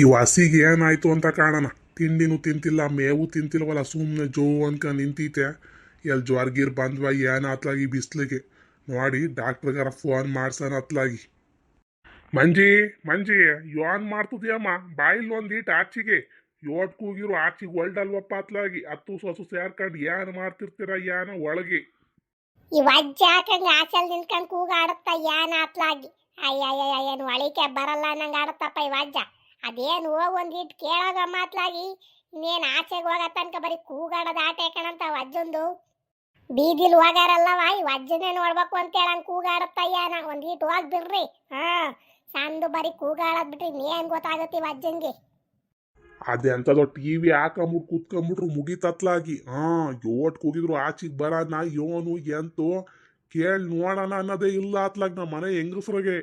ಈ ವಾಸಿಗೆ ಏನಾಯ್ತು ಅಂತ ಕಾಣೋಣ. ತಿಂಡಿನೂ ತಿಂತಿಲ್ಲ, ಮೇವು ತಿಂತಿಲ್ವಲ್ಲ ಸುಮ್ಮನೆ ಜೋ ಅನ್ಕ ನಿಂತೈತೆ ಎಲ್ಲಿ ಜ್ವರ್ಗೀರ್ ಬಂದ್ವ, ಏನು ಅತ್ಲಾಗಿ ಬಿಸ್ಲಿಗೆ? ನೋಡಿ, ಡಾಕ್ಟ್ರಿಗಾರ ಫೋನ್ ಮಾಡ್ಸೋಣ ಅತ್ಲಾಗಿ ಮಂಜಿ ಮಂಜಿ ಯೋನ್ ಮಾಡ್ತದ್ಯಮ್ಮ? ಬಾಯಿಲ್ ಒಂದೀಟ್ ಆಚಿಗೆ. ಯೋಟ್ ಕೂಗಿರು ಆಚಿಗೆ ಒಳ್ಡಲ್ವಪ್ಪ ಅತ್ಲಾಗಿ ಹತ್ತು ಸೊಸು ಸೇರ್ಕೊಂಡು ಏನು ಮಾಡ್ತಿರ್ತೀರ, ಏನ ಒಳಗೆ? ಈ ವಜ್ಜ ಹಾಕಂಗ ಆಚಲ್ ನಿಂತ್ಕೊಂಡು ಕೂಗಾಡುತ್ತ ಏನ್ ಆತ್ಲಾಗಿ? ಅಯ್ಯ ಏನು ಒಳಿಕೆ ಬರಲ್ಲ ನಂಗೆ ಆಡುತ್ತಪ್ಪ ಈ ವಜ್ಜ ಅದೇನು ಹೋಗ್ ಇಟ್ಟು ಕೇಳೋಗ ಮಾತ್ಲಾಗಿ, ಇನ್ನೇನು ಆಚೆಗೆ ಹೋಗ ತನಕ ಬರೀ ಕೂಗಾಡೋದು ಆಟ ಕಣಂತ ವಜ್ಜೊಂದು ಬೀದಿಲ್ ಹೋಗಾರಲ್ಲವ ಈ ವಜ್ಜನೇ ನೋಡ್ಬೇಕು ಅಂತ ಹೇಳಂಗ್ ನಾ ಒಂದು ಒಂದೀಟ್ ಹೋಗ್ ಬಿಡ್ರಿ. ಹಾಂ ಸಂದು ಬರೀ ಕೂಗಾಡೋದು ಬಿಟ್ರಿ ಏನು ಗೊತ್ತಾಗುತ್ತೆ ಈ ವಜ್ಜಂಗೆ ಅದೆಂಥದೋ ಟಿ ವಿ ಹಾಕೊಂಬಿಟ್ಟು ಕುತ್ಕೊಂಬಿಟ್ರು ಮುಗಿತತ್ಲಾಗಿ. ಹಾಂ, ಯೋಟ್ ಕೂಗಿದ್ರು ಆಚಿಗೆ ಬರೋಣ ಯೋನು ಎಂತು ಕೇಳಿ ನೋಡೋಣ ಅನ್ನೋದೇ ಇಲ್ಲ ಅತ್ಲಾಗ ನಮ್ಮ ಮನೆ ಹೆಂಗಸ್ರಿಗೆ.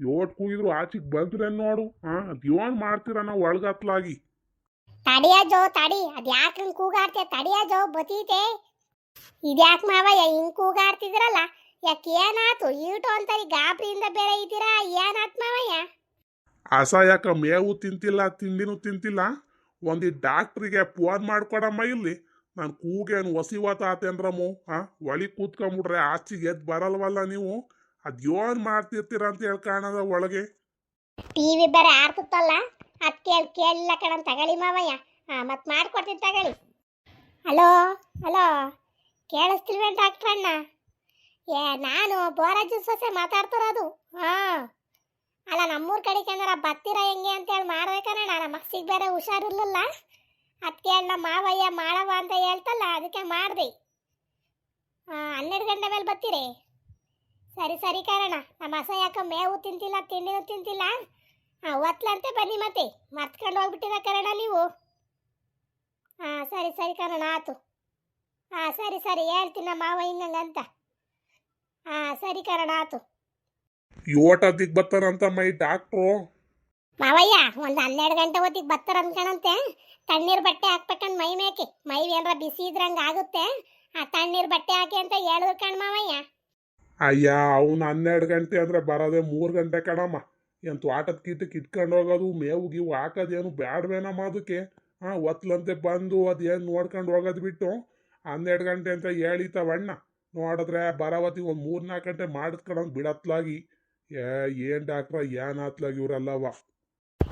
ಯೋಟ್ ಕೂಗಿದ್ರು ಆಚಿಗೆ ಬಂದ್ರೆ ನೋಡು ಹಾಂ? ದಿವಾನ್ ಮಾಡ್ತೀರ ನಾವು ಒಳಗತ್ಲಾಗಿ. ತಡಿಯಜೋ ತಡಿ. ಅದ್ ಯಾಕಂಗ್ ಕೂಗಾಡ್ತೆ ತಡಿಯ ಜೋ ಬತೀತೆ. ಇದ್ಯಾಕ್ ಮಾವಯ್ಯ ಹಿಂಗ್ ಕೂಗಾಡ್ತಿದ್ರಲ್ಲ? ಯಾಕ್ ಏನಾತು? ಈಟು ಅಂತರಿ ಗಾಬ್ರಿಯಿಂದ ಬೇರೆ ಇದ್ದೀರಾ? ಏನಾತ್ ಮಾವಯ್ಯ? ಅಸಹ್ಯಕ ಮೇವು ತಿಂತಿಲ್ಲ ತಿಂಡಿನೂ ತಿಂತಿಲ್ಲ. ಒಂದು ಡಾಕ್ಟ್ರಿಗೆ ಫೋನ್ ಮಾಡ್ಕೊಡಮ್ಮ ಇಲ್ಲಿ. ನಾನು ಕೂಗೇನು ವಸಿವತ ಆತೇನ್ರಮ್ಮ ಹಾಂ? ಒಳಿ ಕೂತ್ಕೊಂಬಿಟ್ರೆ ಆಚಿಗೆ ಎದ್ದು ಬರಲ್ವಲ್ಲ ನೀವು? ಅದ್ಯೋನ್ ಮಾಡ್ತಿರ್ತೀರ ಅಂತ ಹೇಳಿ ಕಾಣದ ಒಳಗೆ? ಟಿವಿ ಬೇರೆ ಆರ್ತಲ್ಲ ಅದ್ ಕೇಳಿ ಕೇಳಿಲ್ಲ ಕಣ ತಗಳಿ ಮಾವಯ್ಯ. ಹಾ ಮತ್ ಮಾಡ್ಕೊಡ್ತೀನಿ ತಗಳಿ ಹಲೋ ಹಲೋ. ಕೇಳಿಸ್ತಿಲ್ವೇ ಡಾಕ್ಟ್ರಣ್ಣ ಏ, ನಾನು ಬೋರಾಜು ಸೊಸೆ ಮಾತಾಡ್ತಿರೋದು ಹಾ. ಅಲ್ಲ, ನಮ್ಮೂರ್ ಕಡೆ ಏನಾರ ಬತ್ತಿರ ಹೆಂಗೆ ಅಂತೇಳಿ ಮಾಡ್ಬೇಕಣ್ಣ ನಮ್ಮ ಮಕ್ಸಿಗೆ ಬೇರೆ ಹುಷಾರಿರ್ಲಿಲ್ಲ ಅದಕ್ಕೆ ನಮ್ಮ ಮಾವಯ್ಯ ಮಾಡವ ಅಂತ ಹೇಳ್ತಲ್ಲ, ಅದಕ್ಕೆ ಮಾಡ್ದೆ. ಹನ್ನೆರಡು ಗಂಟೆ ಮೇಲೆ ಬರ್ತೀರಿ ಸರಿ ಸರಿ ಕಾರಣ. ನಮ್ಮ ಹಸ ಯಾಕೆ ಮೇವು ತಿಂತಿಲ್ಲ ತಿಂಡಿನೂ ತಿಂತಿಲ್ಲ. ಹಾಂ ಒತ್ತಲಂತೆ ಬನ್ನಿ ಮತ್ತೆ. ಮರ್ತ್ಕೊಂಡು ಹೋಗ್ಬಿಟ್ಟಿರ ಕಾರಣ ನೀವು. ಹಾಂ ಸರಿ ಸರಿ ಕಾರಣ ಆತು. ಹಾಂ ಸರಿ ಸರಿ ಹೇಳ್ತೀನಿ ನಮ್ಮ ಮಾವ ಹಿಂಗಂತ ಹಾಂ ಸರಿ ಕಾರಣ ಆತು. ಯೋಟದಿಗ್ ಬರ್ತಾರಂತ ಮೈ ಡಾಕ್ಟ್ರು. ಮಾವಯ್ಯ ಒಂದು ಹನ್ನೆರಡು ಗಂಟೆ ಹೊತ್ತಿಗೆ ಬರ್ತಾರ ಅನ್ಕಣಂತೆ. ತಣ್ಣೀರು ಬಟ್ಟೆ ಹಾಕ್ಬೇಕಂದ್ ಮೈ ಮೇಕೆ. ಮೈ ಏನಾರ ಬಿಸಿ ಇದ್ರಂಗೆ ಆಗುತ್ತೆ. ಆ ತಣ್ಣೀರು ಬಟ್ಟೆ ಹಾಕಿ ಅಂತ ಹೇಳಿದ್ರು ಕಣ್ ಮಾವಯ್ಯ. ಅಯ್ಯ, ಅವ್ನು ಹನ್ನೆರಡು ಗಂಟೆ ಅಂದರೆ ಬರೋದೇ ಮೂರು ಗಂಟೆ ಕಣಮ್ಮ. ಎಂತ ಆಟದ ಕೀಟಕ್ಕೆ ಇಟ್ಕೊಂಡು ಹೋಗೋದು, ಮೇವು ಗೀವು ಹಾಕೋದೇನು ಬೇಡವೇನಮ್ಮ ಅದಕ್ಕೆ? ಹಾಂ ಒತ್ಲಂತೆ ಬಂದು ಅದೇನು ನೋಡ್ಕೊಂಡು ಹೋಗೋದು ಬಿಟ್ಟು ಹನ್ನೆರಡು ಗಂಟೆ ಅಂತ ಹೇಳಿತವಣ್ಣ. ನೋಡಿದ್ರೆ ಬರೋವತ್ತಿಗೆ ಒಂದು ಮೂರು ನಾಲ್ಕು ಗಂಟೆ ಮಾಡಿಸ್ಕೊಳಂಗೆ ಬಿಡತ್ಲಾಗಿ. ಏ, ಏನು ಡಾಕ್ಟ್ರ ಏನಾತ್ಲಾಗಿ ಇವರೆಲ್ಲವ?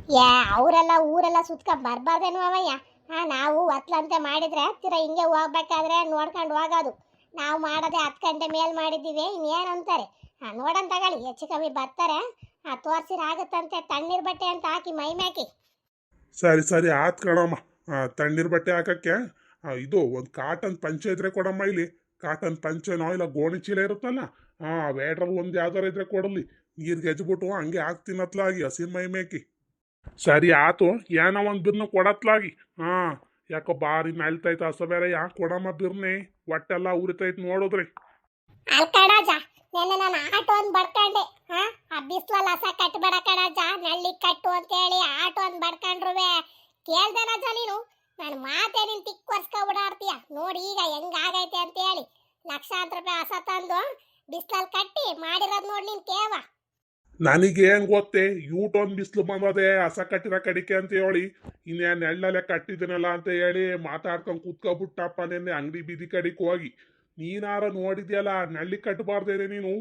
ಯಾ, ಅವರೆಲ್ಲ ಊರೆಲ್ಲ ಸುತ್ಕೊಂಡು ಬರ್ಬಾರ್ದೇನು ಅವಯ್ಯ. ಹಾ ನಾವು ಒತ್ಲಂತೆ ಮಾಡಿದ್ರೆ ಹತ್ತಿರ ಹಿಂಗೆ ಹೋಗ್ಬೇಕಾದ್ರೆ ನೋಡ್ಕೊಂಡು ಹೋಗೋದು. ನಾವು ಮಾಡೋದೇ ಹತ್ತು ಗಂಟೆ ಮೇಲೆ ಮಾಡಿದ್ದೀವಿ ಇನ್ನೇನು ಅಂತಾರೆ ಹಾಂ ನೋಡೋಣ ತಗೊಳ್ಳಿ, ಹೆಚ್ಚು ಕಮ್ಮಿ ಬರ್ತಾರೆ. ಆ ತೋರ್ಸಿರ ಆಗುತ್ತಂತೆ ತಣ್ಣೀರು ಬಟ್ಟೆ ಅಂತ ಹಾಕಿ ಮೈ ಮ್ಯಾಕಿ. ಸರಿ ಸರಿ, ಆತ್ ಕಣಮ್ಮ. ತಣ್ಣೀರು ಬಟ್ಟೆ ಹಾಕಕ್ಕೆ ಇದು ಒಂದು ಕಾಟನ್ ಪಂಚೆ ಇದ್ರೆ ಕೊಡಮ್ಮ ಇಲ್ಲಿ. ಕಾಟನ್ ಪಂಚೆನೋ ಇಲ್ಲ ಗೋಣಿ ಚೀಲ ಇರುತ್ತಲ್ಲ ಹಾಂ ವೇಡ್ರಲ್ಲಿ ಒಂದು ಯಾವ್ದಾರು ಇದ್ರೆ ಕೊಡಲಿ. ನೀರು ಗೆಜ್ಬಿಟ್ಟು ಹಂಗೆ ಹಾಕ್ತೀನತ್ಲಾಗಿ ಹಸಿರು ಮೈ ಮೇಕಿ ಸರಿ, ಆತು, ಏನೋ ಒಂದು ಬಿರ್ನು ಕೊಡತ್ಲಾಗಿ, ಹಾಂ. ಯಾಕೋ ಬಾರಿ ನಲ್ತೈತೆ ಹಸ ಬೇರೆ ಯಾಕೆ ಕೊಡಮ್ಮ ಬಿರ್ನೆ? ಒಟ್ಟೆಲ್ಲ ಉರಿತೈತೆ ನೋಡಿದ್ರಿ. ಅಲ್ ಕಣಜ ನೆನ್ನೆ ನಾನು ಆಟೋ ಒಂದು ಬಡ್ಕೊಂಡೆ. ಹಾ? ಆ ಬಿಸ್ಲಲ್ಲಿ ಹಸ ಕಟ್ಬೇಡ ಕಣಜ ನಳ್ಳಿ ಕಟ್ಟು ಅಂತೇಳಿ ಆಟೋ ಒಂದು ಬಡ್ಕೊಂಡ್ರುವೆ. ಕೇಳ್ದೆ ರಜ ನೀನು? ನಾನು ಮಾತೇ ನೀನು ತಿಕ್ ಓಡಾಡ್ತೀಯ ನೋಡಿ ಈಗ ಹೆಂಗಾಗೈತೆ ಅಂತೇಳಿ. ಲಕ್ಷಾಂತರ ರೂಪಾಯಿ ಹಸ ತಂದು ಬಿಸ್ಲಲ್ಲಿ ಕಟ್ಟಿ ಮಾಡಿರೋದು ನೋಡಿ ನೀನು ಕೇವ. ನನಗೇನು ಗೊತ್ತೇ? ಯೂಟೋನ್ ಬಿಸಿಲು ಬಂದದೆ, ಹಸ ಕಟ್ಟಿದ ಕಡಿಕೆ ಅಂತ ಹೇಳಿ. ಇನ್ನೇನು ಎಳ್ಳಲ್ಲೇ ಕಟ್ಟಿದಿನಲ್ಲ ಅಂತ ಹೇಳಿ ಮಾತಾಡ್ಕೊಂಡು ಕೂತ್ಕೊಬಿಟ್ಟಪ್ಪ ನಿನ್ನೆ ಅಂಗಡಿ ಬೀದಿ ಕಡಿಗೆ ಹೋಗಿ. ನೀನಾರ ನೋಡಿದ್ಯಲ್ಲ, ನಳ್ಳಿ ಕಟ್ಟಬಾರ್ದೇನೆ ನೀನು?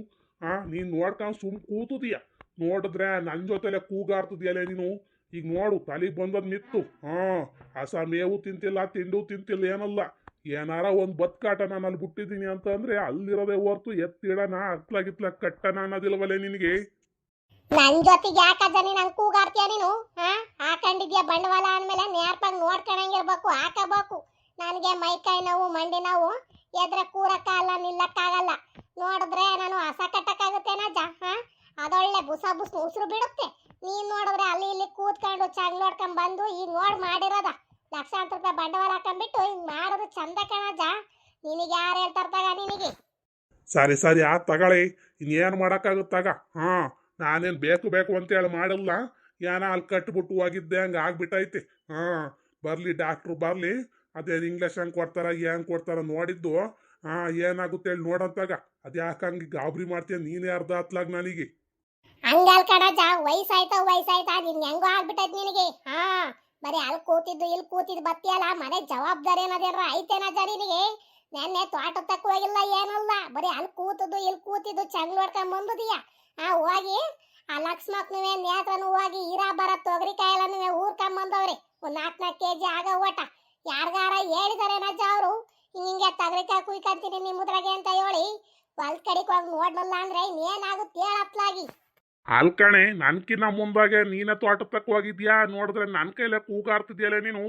ಆ, ನೀನು ನೋಡ್ಕೊಂಡು ಸುಮ್ ಕೂತದೀಯ. ನೋಡಿದ್ರೆ ನನ್ನ ಜೊತೆಲೆ ಕೂಗಾಡ್ತಿದ್ಯಲ್ಲ ನೀನು? ಈಗ ನೋಡು ತಲೆಗೆ ಬಂದದ್ ನಿತ್ತು ಹಾಂ, ಹಸ ಮೇವು ತಿಂತಿಲ್ಲ, ತಿಂಡು ತಿಂತಿಲ್ಲ, ಏನಲ್ಲ. ಏನಾರ ಒಂದು ಬತ್ಕಾಟ ನಾನು ಅಲ್ಲಿ ಬಿಟ್ಟಿದ್ದೀನಿ ಅಂತಂದ್ರೆ ಅಲ್ಲಿರೋದೇ ಹೊರ್ತು ಎತ್ತಿಡನ ಅತ್ಲಾಗಿತ್ಲಾಗ ಕಟ್ಟನ ಅನ್ನೋದಿಲ್ವಲ್ಲೇ ನಿನಗೆ? ನನ್ ಜೊತೆಗೆ ಯಾಕದ ನೀನು ಹಂಗ್ ಕೂಗಾಡ್ತೀಯ ನೀನು? ಹಾ ಹಾಕೊಂಡಿದ್ಯಾ ಬಂಡವಾಳ ಅಂದ್ಮೇಲೆ ನೇರ್ಪಂಗ್ ನೋಡ್ಕೊಂಡಂಗಿರ್ಬೇಕು ಹಾಕಬೇಕು. ನನಗೆ ಮೈಕೈ ನೋವು, ಮಂಡಿ ನೋವು, ಎದ್ರೆ ಕೂರಕ್ಕಾಗಲ್ಲ ನಿಲ್ಲಕ್ಕಾಗಲ್ಲ. ನೋಡಿದ್ರೆ ನಾನು ಹಸ ಜ ಹಾ ಅದೊಳ್ಳೆ ಬುಸ ಬುಸ್ ಉಸಿರು ಬಿಡುತ್ತೆ. ನೀನ್ ನೋಡಿದ್ರೆ ಅಲ್ಲಿ ಇಲ್ಲಿ ಕೂತ್ಕೊಂಡು ಚಂಗ್ ಬಂದು ಈಗ ನೋಡ್ ಮಾಡಿರೋದ. ಲಕ್ಷಾಂತರ ರೂಪಾಯಿ ಬಂಡವಾಳ ಹಾಕೊಂಡ್ಬಿಟ್ಟು ಹಿಂಗ್ ಮಾಡೋದು ಚಂದ ಕಣಜ ನಿನಗೆ ಯಾರು ಹೇಳ್ತಾರ ನಿನಗೆ? ಸರಿ ಸರಿ ಆ ತಗೊಳ್ಳಿ. ಇನ್ನೇನು ಮಾಡೋಕ್ಕಾಗುತ್ತಾಗ? ಹಾಂ. ನಾನೇನು ಬೇಕು ಬೇಕು ಅಂತೇಳಿ ಮಾಡಲ್ಲ. ಏನೋ ಅಲ್ಲಿ ಕಟ್ಬಿಟ್ಟು ಹೋಗಿದ್ದೆ ಹಂಗೆ ಆಗ್ಬಿಟ್ಟೈತಿ. ಹಾಂ, ಬರಲಿ ಡಾಕ್ಟ್ರು ಬರಲಿ. ಅದೇ ಇಂಗ್ಲೀಷ್ ಹಂಗೆ ಕೊಡ್ತಾರ, ಏನು ಕೊಡ್ತಾರ ನೋಡಿದ್ದು. ಹಾಂ, ಏನಾಗುತ್ತೆ ಹೇಳಿ ನೋಡಂತಾಗ. ಅದು ಯಾಕೆ ಹಂಗೆ ಗಾಬರಿ ಮಾಡ್ತೀಯ? ನೀನೇ ಅರ್ಧ ಹತ್ಲಾಗ ನನಗೆ. ಹಂಗಲ್ ಕಣಜ ವಯಸ್ಸಾಯ್ತಾ ವಯಸ್ಸಾಯ್ತಾ, ನಿನ್ ಹೆಂಗೋ ಆಗ್ಬಿಟ್ಟೈತಿ ನಿನಗೆ. ಹಾ, ಬರೀ ಅಲ್ಲಿ ಕೂತಿದ್ದು, ಇಲ್ಲಿ ಕೂತಿದ್ದು ಬತ್ತಿಯಲ್ಲ, ಮನೆ ಜವಾಬ್ದಾರಿ ಅನ್ನೋದೇನ್ರ ಐತೇನಜ ನಿನಗೆ? ನೆನ್ನೆ ತೋಟ ತಕ್ಕ ಹೋಗಿಲ್ಲ ಏನಲ್ಲ. ಬರೀ ಅಲ್ಲಿ ಕೂತದ್ದು, ಇಲ್ಲಿ ಕೂತಿದ್ದು ಚಂಗ್ ನೋಡ್ಕೊಂಡ್ ಬಂದದೀಯ. ಆ, ಹೋಗಿ. ಆ ಲಕ್ಷ್ಮಕ್ನುವೆ ನೇತ್ರನು ಹೋಗಿ, ಹೀರಾ ಬರ ತೊಗರಿ ಊರ್ಕೊಂಡ್ ಬಂದವ್ರಿ. ಒಂದ್ ನಾಲ್ಕು ನಾಲ್ಕು ಕೆ ಜಿ ಆಗ ಓಟ. ಯಾರ್ಗಾರ ಹೇಳಿದಾರೆ ನಜ್ಜ ಅವರು, ಹಿಂಗೆ ತಗರಿಕಾಯಿ ಕುಯ್ಕಂತೀನಿ ನಿಮ್ಮದ್ರಾಗೆ ಅಂತ ಹೇಳಿ ಹೊಲ್ ಕಡೆಗೆ ಹೋಗಿ ನೋಡ್ಬಲ್ಲ ಅಂದ್ರೆ ಇನ್ನೇನಾಗುತ್ತೆ ಹೇಳತ್ಲಾಗಿ ಅಲ್ಕಣೆ ನನ್ಕಿನ್ನ ಮುಂದಾಗೆ ನೀನ ತೋಟ ತಕ್ಕ ಹೋಗಿದ್ಯಾ? ನೋಡಿದ್ರೆ ನನ್ನ ಕೈಲೇ ಕೂಗಾಡ್ತಿದ್ಯಲ್ಲ ನೀನು?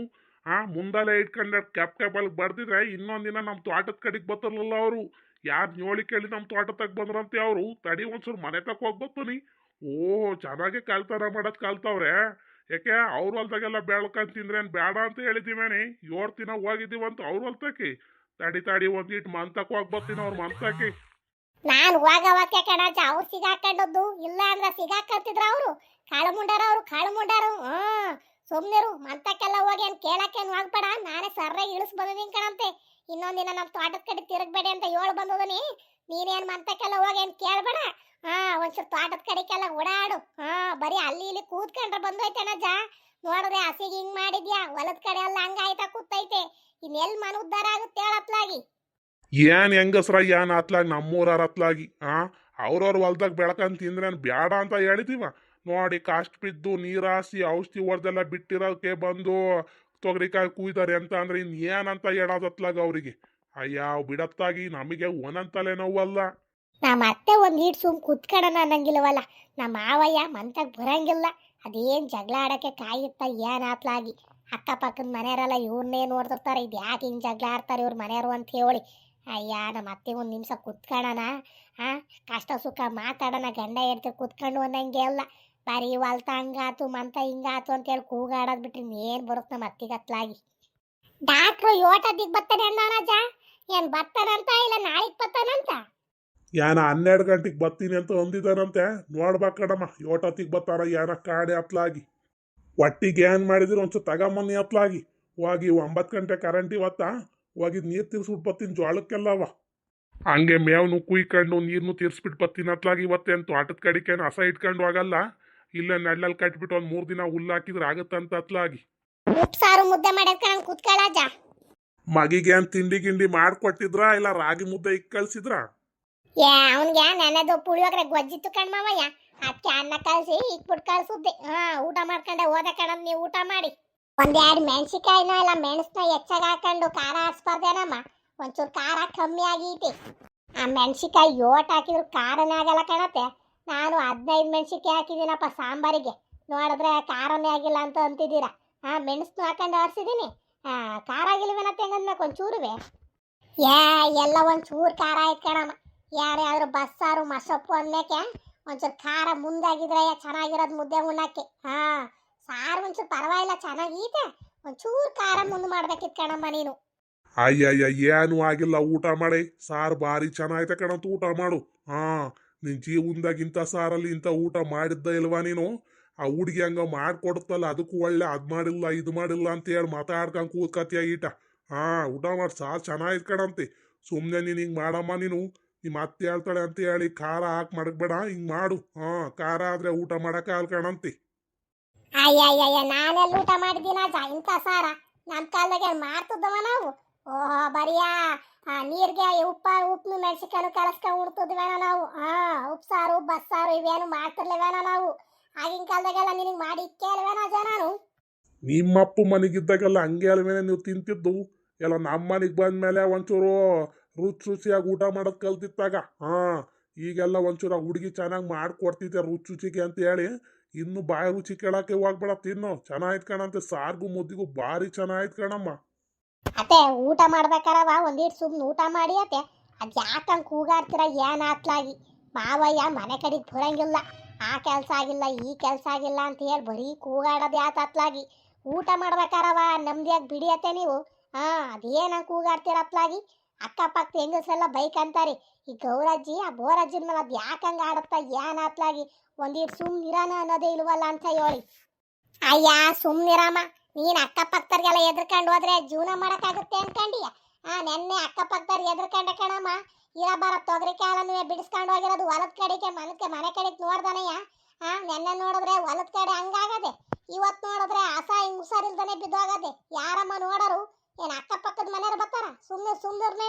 ಆ, ಮುಂದಲ್ಲೇ ಇಟ್ಕೊಂಡೆ ಕೆಪ್ ಕ್ಯಾಬಲ್ ಬರ್ದಿದ್ರೆ ಇನ್ನೊಂದಿನ ನಮ್ಮ ತೋಟದ ಕಡೆಗೆ ಬರ್ತಿರ್ಲಿಲ್ಲ ಅವರು. ಯಾರು ನೋಡಿ ಕೇಳಿ ನಮ್ಮ ತೋಟ ತಕ್ಕ ಬಂದ್ರಂತೆ ಅವರು? ತಡಿ ಒಂದ್ಸೂರು ಮನೆ ತಕ್ಕ ಹೋಗಿ ಬರ್ತೀನಿ ಓ ಚೆನ್ನಾಗಿ ಕಲ್ತಾರ ಮಾಡೋದು ಕಲ್ತವ್ರೆ. ಯಾಕೆ ಅವ್ರ ಹೊಲ್ದಾಗೆಲ್ಲ ಬೆಳ್ಕೊಂಡ್ ತಿಂದ್ರೇನು ಬೇಡ ಅಂತ ಹೇಳಿದ್ದೀವೇನೆ ಏಳು ದಿನ ಹೋಗಿದ್ದೀವಂತ ಅವ್ರ ಹೊಲ್ತಾಕಿ. ತಡಿ ತಡಿ ಒಂದಿಟ್ಟು ಮಂತಕ್ಕೆ ಹೋಗಿ ಬರ್ತೀನಿ ಅವ್ರ ಮಂತಾಕಿ ನಾನ್ ಹೋಗವಕ್ಕೆ ಕಣಜ ಅವ್ರು ಸಿಗಾಕೊಂಡದ್ದು ಇಲ್ಲ ಅಂದ್ರೆ ಸಿಗಾಕಂತಿದ್ರ ಅವರು? ಕಾಳು ಮುಂಡಾರ ಅವ್ರು, ಕಾಳು ಮುಂಡಾರು ಹ್ಮ್ ಸುಮ್ನಿರು. ಮಂತಕ್ಕೆಲ್ಲ ಹೋಗಿ ಏನ್ ಕೇಳಕ್ಕೆ ಹೋಗ್ಬೇಡ. ನಾನೇ ಸರ್ರಾಗಿ ಇಳಿಸ್ ಬಂದಿದ್ದೀನಿ ಕಣಂತೆ. ಇನ್ನೊಂದಿನ ನಮ್ಮ ತೋಟದ ಕಡೆ ತಿರುಗಬೇಡಿ ಅಂತ ಹೇಳಿ ಬಂದದನಿ. ನೀನೇನ್ ಮಂತಕ್ಕೆಲ್ಲ ಹೋಗಿ ಕೇಳಬೇಡ. ಹಾ, ಒಂಚೂರು ತೋಟದ ಕಡೆಗೆಲ್ಲ ಓಡಾಡು. ಹಾ, ಬರೀ ಅಲ್ಲಿ ಇಲ್ಲಿ ಕೂತ್ಕೊಂಡ್ರೆ ಬಂದೋಯ್ತೆ ಅಣ್ಣಜ್ಜ ನೋಡಿದ್ರೆ ಹಸಿಗೆ ಹಿಂಗೆ ಮಾಡಿದ್ಯಾ? ಹೊಲದ ಕಡೆ ಎಲ್ಲ ಹಂಗಾಯ್ತಾ ಕೂತೈತೆ. ಇನ್ನೆಲ್ ಮನ ಉದ್ಧಾರ ಆಗುತ್ತೆ ಹೇಳತ್ಲಾಗಿ ಏನ್ ಹೆಂಗಸ್ರ, ಏನ್ ಅತ್ಲಾಗಿ ನಮ್ಮೂರಾರ ಹತ್ಲಾಗಿ ಆ? ಅವ್ರವ್ರ ಹೊಲ್ದಾಗ ಬೆಳಕಂತ ತಿಂದ್ರೆ ಬೇಡ ಅಂತ ಹೇಳಿದೀವ. ನೋಡಿ ಕಾಸ್ಟ್ ಬಿದ್ದು ನೀರಾಸಿ ಔಷಧಿ ಹೊಡೆದೆಲ್ಲ ಬಿಟ್ಟಿರೋಕೆ ಬಂದು ತೊಗರಿಕಾಯಿ ಕುಯ್ದಾರೆ ಅಂತ ಅಂದ್ರೆ ಇನ್ ಏನಂತ ಹೇಳೋದತ್ಲಾಗ ಅವ್ರಿಗೆ. ಅಯ್ಯ ಬಿಡತ್ತಾಗಿ, ನಮಗೆ ಒಂದಂತಲೇ ನೋವಲ್ಲ. ನಮ್ಮ ಅತ್ತೆ ಒಂದು ಈಟ್ ಸುಮ್ ಕುತ್ಕಡನ ಅನ್ನಂಗಿಲ್ಲವಲ್ಲ. ನಮ್ಮ ಮಾವಯ್ಯ ಮಂತಕ್ ಬರಂಗಿಲ್ಲ. ಅದೇನ್ ಜಗಳ ಆಡಕ್ಕೆ ಕಾಯುತ್ತ ಏನಾತ್ಲಾಗಿ ಅಕ್ಕಪಕ್ಕದ ಮನೆಯವರೆಲ್ಲ ಇವ್ರನ್ನೇ ನೋಡ್ತಿರ್ತಾರೆ. ಇದು ಯಾಕೆ ಹಿಂಗೆ ಜಗಳ ಆಡ್ತಾರೆ ಇವ್ರ ಮನೆಯವರು ಅಂತ ಹೇಳಿ. ಅಯ್ಯ ನಮ್ಮ ಅತ್ತೆ ಒಂದು ನಿಮಿಷ ಕುತ್ಕೊಳ್ಳೋಣ ಆ? ಕಷ್ಟ ಸುಖ ಮಾತಾಡೋಣ ಗಂಡ ಹೇಳ್ತೀವಿ ಕುತ್ಕೊಂಡು ಅನ್ನಂಗೆ ಅಲ್ಲ. ಬರೀ ಹೊಲ್ತ ಹಂಗಾತು, ಮಂತ ಹಿಂಗಾತು ಅಂತ ಹೇಳಿ ಕೂಗಾಡೋದ್ ಬಿಟ್ರಿ ಏನ್ ಬರುತ್ತೆ ನಮ್ಮ ಅತ್ತಿಗೆ ಅತ್ಲಾಗಿ. ಡಾಕ್ಟ್ರು ಯೋಟದಿಗ್ ಬರ್ತಾನೆ ಅಣ್ಣಾಜ ಏನ್ ಬರ್ತಾನಂತ ಇಲ್ಲ ನಾಳಿಗ್ ಬರ್ತಾನಂತ ಯಾನ ಹನ್ನೆರಡು ಗಂಟೆಗೆ ಬರ್ತೀನಿ ಅಂತ ಅಂದಿದ್ದಾನಂತೆ ನೋಡ್ಬೇಕಡಮ್ಮ ಯೋಟತ್ತಿಗೆ ಬರ್ತಾರ ಯಾನ ಕಾಡೆ ಅತ್ಲಾಗಿ. ಒಟ್ಟಿಗೆ ಏನು ಮಾಡಿದ್ರು ಒಂಚೂರು ತಗೊಂಬನ್ನಿ ಅತ್ಲಾಗಿ. ಹೋಗಿ ಒಂಬತ್ತು ಗಂಟೆ ಕರೆಂಟ್ ಇವತ್ತ, ಹೋಗಿ ನೀರು ತಿರ್ಸ್ಬಿಟ್ಟು ಬರ್ತೀನಿ ಅವ. ಹಂಗೆ ಮೇವ್ನು ಕುಯ್ಕೊಂಡು ನೀರ್ನು ತಿರ್ಸ್ಬಿಟ್ಟು ಬರ್ತೀನಿ ಅತ್ಲಾಗಿ ಇವತ್ತೇನು ತೋಟದ ಕಡಿಕೇನು ಹಸ ಇಟ್ಕೊಂಡು ಹೋಗಲ್ಲ? ಇಲ್ಲೇ ನಡ್ಲಲ್ಲಿ ಕಟ್ಬಿಟ್ಟು ಒಂದು ಮೂರು ದಿನ ಹುಲ್ಲು ಹಾಕಿದ್ರೆ ಆಗುತ್ತಂತ ಅತ್ಲಾಗಿ. ಉಪ್ಸಾರು ಮುದ್ದೆ ಮಾಡ್ಕೊಂಡ್ ಕುತ್ಕೊಳ್ಳಾಜ ಮಗಿಗೆ ಏನ್ ತಿಂಡಿ ಗಿಂಡಿ ಮಾಡ್ಕೊಟ್ಟಿದ್ರ ಇಲ್ಲ ರಾಗಿ ಮುದ್ದೆ ಇಕ್ ಕಳ್ಸಿದ್ರ ಏ ಅವನ್ಗೆ ನೆನೆದು ಪುಳಿಯೋಗ್ರೆ ಗೊಜ್ಜಿತ್ತು ಕಣ್ಮವಯ್ಯ ಅದಕ್ಕೆ ಅನ್ನ ಕಲ್ಸಿ ಇಕ್ಬಿಟ್ಟು ಕಳ್ಸುದ್ದೆ. ಹಾ ಊಟ ಮಾಡ್ಕೊಂಡೆ ಹೋದ ಕಣ ನೀವು ಊಟ ಮಾಡಿ. ಒಂದೆರಡು ಮೆಣಸಿಕಾಯಿನ ಇಲ್ಲ ಮೆಣಸನ್ನ ಹೆಚ್ಚಾಗಿ ಹಾಕೊಂಡು ಖಾರ ಆಡ್ಸ್ಬಾರ್ದೇನಮ್ಮ ಒಂಚೂರು ಖಾರ ಕಮ್ಮಿ ಆಗೈತಿ. ಆ ಮೆಣಸಿಕಾಯಿ ಯೋಟ್ ಹಾಕಿದ್ರು ಖಾರನೇ ಆಗಲ್ಲ ಕಣತ್ತೆ ನಾನು ಹದಿನೈದು ಮೆಣಸಿಕೆ ಹಾಕಿದ್ದೀನಪ್ಪ ಸಾಂಬಾರಿಗೆ. ನೋಡಿದ್ರೆ ಖಾರನೇ ಆಗಿಲ್ಲ ಅಂತ ಅಂತಿದ್ದೀರಾ. ಹಾ ಮೆಣಸನ್ನು ಹಾಕೊಂಡು ಆರಿಸಿದ್ದೀನಿ. ಆ, ಖಾರ ಆಗಿಲ್ವೇನತ್ತೆ ಹಂಗಂದ್ಮೇಲೆ ಒಂಚೂರುವೆ. ಯಾ, ಎಲ್ಲ ಒಂಚೂರು ಖಾರ ಆಯ್ತು ಕಣಮ್ಮ. ಯಾರ್ಯಾದ್ರು ಬಸ್ಸಾರು ಮಸಪ್ಪು ಅಂದ್ಮೇಕೆ ಒಂಚೂರು ಖಾರ ಮುಂದಾಗಿದ್ರೆ ಚೆನ್ನಾಗಿರೋದು ಮುದ್ದೆ ಉಣ್ಣಕ್ಕೆ. ಹಾ, ಸಾರು ಒಂಚೂರು ಪರವಾಗಿಲ್ಲ, ಚೆನ್ನಾಗೈತೆ. ಒಂಚೂರು ಖಾರ ಮುಂದೆ ಮಾಡ್ಬೇಕಿತ್ತು ಕಣಮ್ಮ ನೀನು. ಅಯ್ಯಯ್ಯ, ಏನು ಆಗಿಲ್ಲ. ಊಟ ಮಾಡಿ. ಸಾರು ಭಾರಿ ಚೆನ್ನಾಗೈತೆ ಕಣಂತ ಊಟ ಮಾಡು. ಹಾ. ನಿನ್ ಜೀವನದಾಗ ಇಂಥ ಸಾರಲ್ಲಿ ಇಂಥ ಊಟ ಮಾಡಿದ್ದ ಇಲ್ವಾ ನೀನು? ಆ ಹುಡುಗಿ ಹಂಗ ಮಾಡ್ಕೊಡುತ್ತಲ್ಲ ಅದಕ್ಕೂ ಒಳ್ಳೆ ಅದ್ ಮಾಡಿಲ್ಲ, ಇದು ಮಾಡಿಲ್ಲ ಅಂತ ಹೇಳಿ ಮಾತಾಡ್ಕೊಂಡ್ ಕೂತ್ಕತಿಯ ಈಟ. ಹಾ, ಊಟ ಮಾಡಿ, ಸಾರು ಚೆನ್ನಾಗೈತೆ ಕಣಂತೆ. ಸುಮ್ಮನೆ ನೀನು ಹಿಂಗೆ ಮಾಡಮ್ಮ ನೀನು. ನಿಮ್ಮ ಅತ್ತೆ ಹೇಳ್ತಾಳೆ ಅಂತ ಹೇಳಿ ಖಾರ ಹಾಕಿ ಮಡಗ್ಬೇಡ, ಹಿಂಗೆ ಮಾಡು. ಹಾ, ಖಾರ ಆದ್ರೆ ಊಟ ಮಾಡಕ್ಕೆ ಆಲ್ಕಣಂತಿ ಊಟ ಮಾಡಿದ್ದೀನ? ಇಂಥ ಸಾರ. ನಮ್ಮ ಕಾಲದಾಗ ಮಾಡ್ತಿದ್ದವ ನಾವು? ಓಹೋ, ಬರಿಯಾ? ಆ, ನೀರಿಗೆ ಉಪ್ಪ ಉಪ್ಪು ಮೆಣಸಿಕಾಯಿ ಕಲಸ್ಕೊಂಡು ಉಣ್ತಿದ್ವೇನೋ ನಾವು. ಹಾ ಉಪ್ಸಾರು ಬಸ್ಸಾರು ಇವೇನು ಮಾಡ್ತಿರ್ಲಿವೇನೋ ನಾವು. ಆಗಿನ ಕಾಲದಾಗೆಲ್ಲ ನಿನಗೆ ಮಾಡಿ ಕೇಳ್ವೇನೋ ಅಜ್ಜ ನಾನು. ನಿಮ್ಮಪ್ಪ ಮನೆಗಿದ್ದಾಗೆಲ್ಲ ಹಂಗೆ ಅಲ್ವೇನೆ ನೀವು ತಿಂತಿದ್ದು? ಎಲ್ಲ ನಮ್ಮ ಮನೆಗೆ ಬಂದ್ಮೇಲೆ ಒಂಚೂರು ರುಚಿ ರುಚಿಯಾಗಿ ಊಟ ಮಾಡೋದು ಕಲ್ತಿತ್ತಾಗ. ಹಾಂ ಈಗೆಲ್ಲ ಒಂಚೂರು ಹುಡುಗಿ ಚೆನ್ನಾಗಿ ಮಾಡ್ಕೊಡ್ತಿದ್ದೆ ರುಚಿ ರುಚಿಗೆ ಅಂತ ಹೇಳಿ ಇನ್ನು ಬಾಯಿ ರುಚಿ ಕೇಳಕ್ಕೆ ಹೋಗ್ಬೇಡ ತಿನ್ನು ಚೆನ್ನಾಯ್ತು ಕಣಂತೆ. ಸಾರ್ಗು ಮುದ್ದಿಗೂ ಭಾರಿ ಚೆನ್ನಾಯ್ತು ಕಣಮ್ಮ. ಅತ್ತೆ ಊಟ ಮಾಡ್ಬೇಕಾರವ ಒಂದೀಟ್ ಸುಮ್ಮನೆ ಊಟ ಮಾಡಿ ಅತ್ತೆ ಅದು ಯಾಕಂಗೆ ಕೂಗಾಡ್ತೀರ, ಏನ್ ಆತ್ಲಾಗಿ? ಮಾವಯ್ಯ ಮನೆ ಕಡೆಗೆ ಬರಂಗಿಲ್ಲ. ಆ ಕೆಲಸ ಆಗಿಲ್ಲ, ಈ ಕೆಲಸ ಆಗಿಲ್ಲ ಅಂತ ಹೇಳಿ ಬರೀ ಕೂಗಾಡೋದು ಯಾತ್ ಅತ್ಲಾಗಿ ಊಟ ಮಾಡ್ಬೇಕಾರವ ನಮ್ದಿಯಾಗಿ ಬಿಡಿಯತ್ತೆ ನೀವು. ಹಾಂ ಅದೇನಂಗೆ ಕೂಗಾಡ್ತೀರ ಅತ್ಲಾಗಿ ಅಕ್ಕಪಕ್ಕ ಹೆಂಗಸೆಲ್ಲ ಬೈಕ್ ಅಂತಾರೆ, ಈ ಗೌರಜ್ಜಿ, ಆ ಬೋರಜ್ಜಿನ ಮೇಲೆ ಅದು ಯಾಕಂಗೆ ಆಡುತ್ತಾ, ಏನ್ ಆತ್ಲಾಗಿ? ಒಂದೀಟ್ ಸುಮ್ಮನಿರಾನ ಅನ್ನೋದೇ ಇಲ್ವಲ್ಲ ಅಂತ ಹೇಳಿ. ಅಯ್ಯ ಸುಮ್ಮನಿರಮ್ಮ ನೀನ್ ಅಕ್ಕಪಕ್ಕದವ್ರಿಗೆಲ್ಲ ಎದ್ರಕೊಂಡು ಹೋದ್ರೆ ಜೀವನ ಮಾಡಕ್ಕಾಗುತ್ತೆ ಅನ್ಕಂಡಿಯ? ಆ, ನೆನ್ನೆ ಅಕ್ಕಪಕ್ಕದವ್ರು ಎದ್ರಕೊಂಡೆ ಕಣಮ್ಮ. ಇರ ಬರ ತೊಗರಿ ಕಾಲನ್ನು ಬಿಡಿಸ್ಕೊಂಡು ಹೋಗಿರೋದು ಹೊಲದ ಕಡೆಗೆ, ಮನಕ್ಕೆ, ಮನೆ ಕಡೆಗೆ ನೋಡ್ದಾನಯ್ಯ ಆ, ನೆನ್ನೆ ನೋಡಿದ್ರೆ ಹೊಲದ ಕಡೆ ಹಂಗಾಗದೆ. ಇವತ್ತು ನೋಡಿದ್ರೆ ಹಸ ಹಿಂಗ್ ಹುಷಾರಿಲ್ದಾನೆ ಬಿದ್ದೋಗದೆ. ಯಾರಮ್ಮ ನೋಡರು? ಏನ್ ಅಕ್ಕಪಕ್ಕದ ಮನೆಯವ್ರು ಬರ್ತಾರ? ಸುಮ್ಮನೆ ಸುಮ್ಮನೆ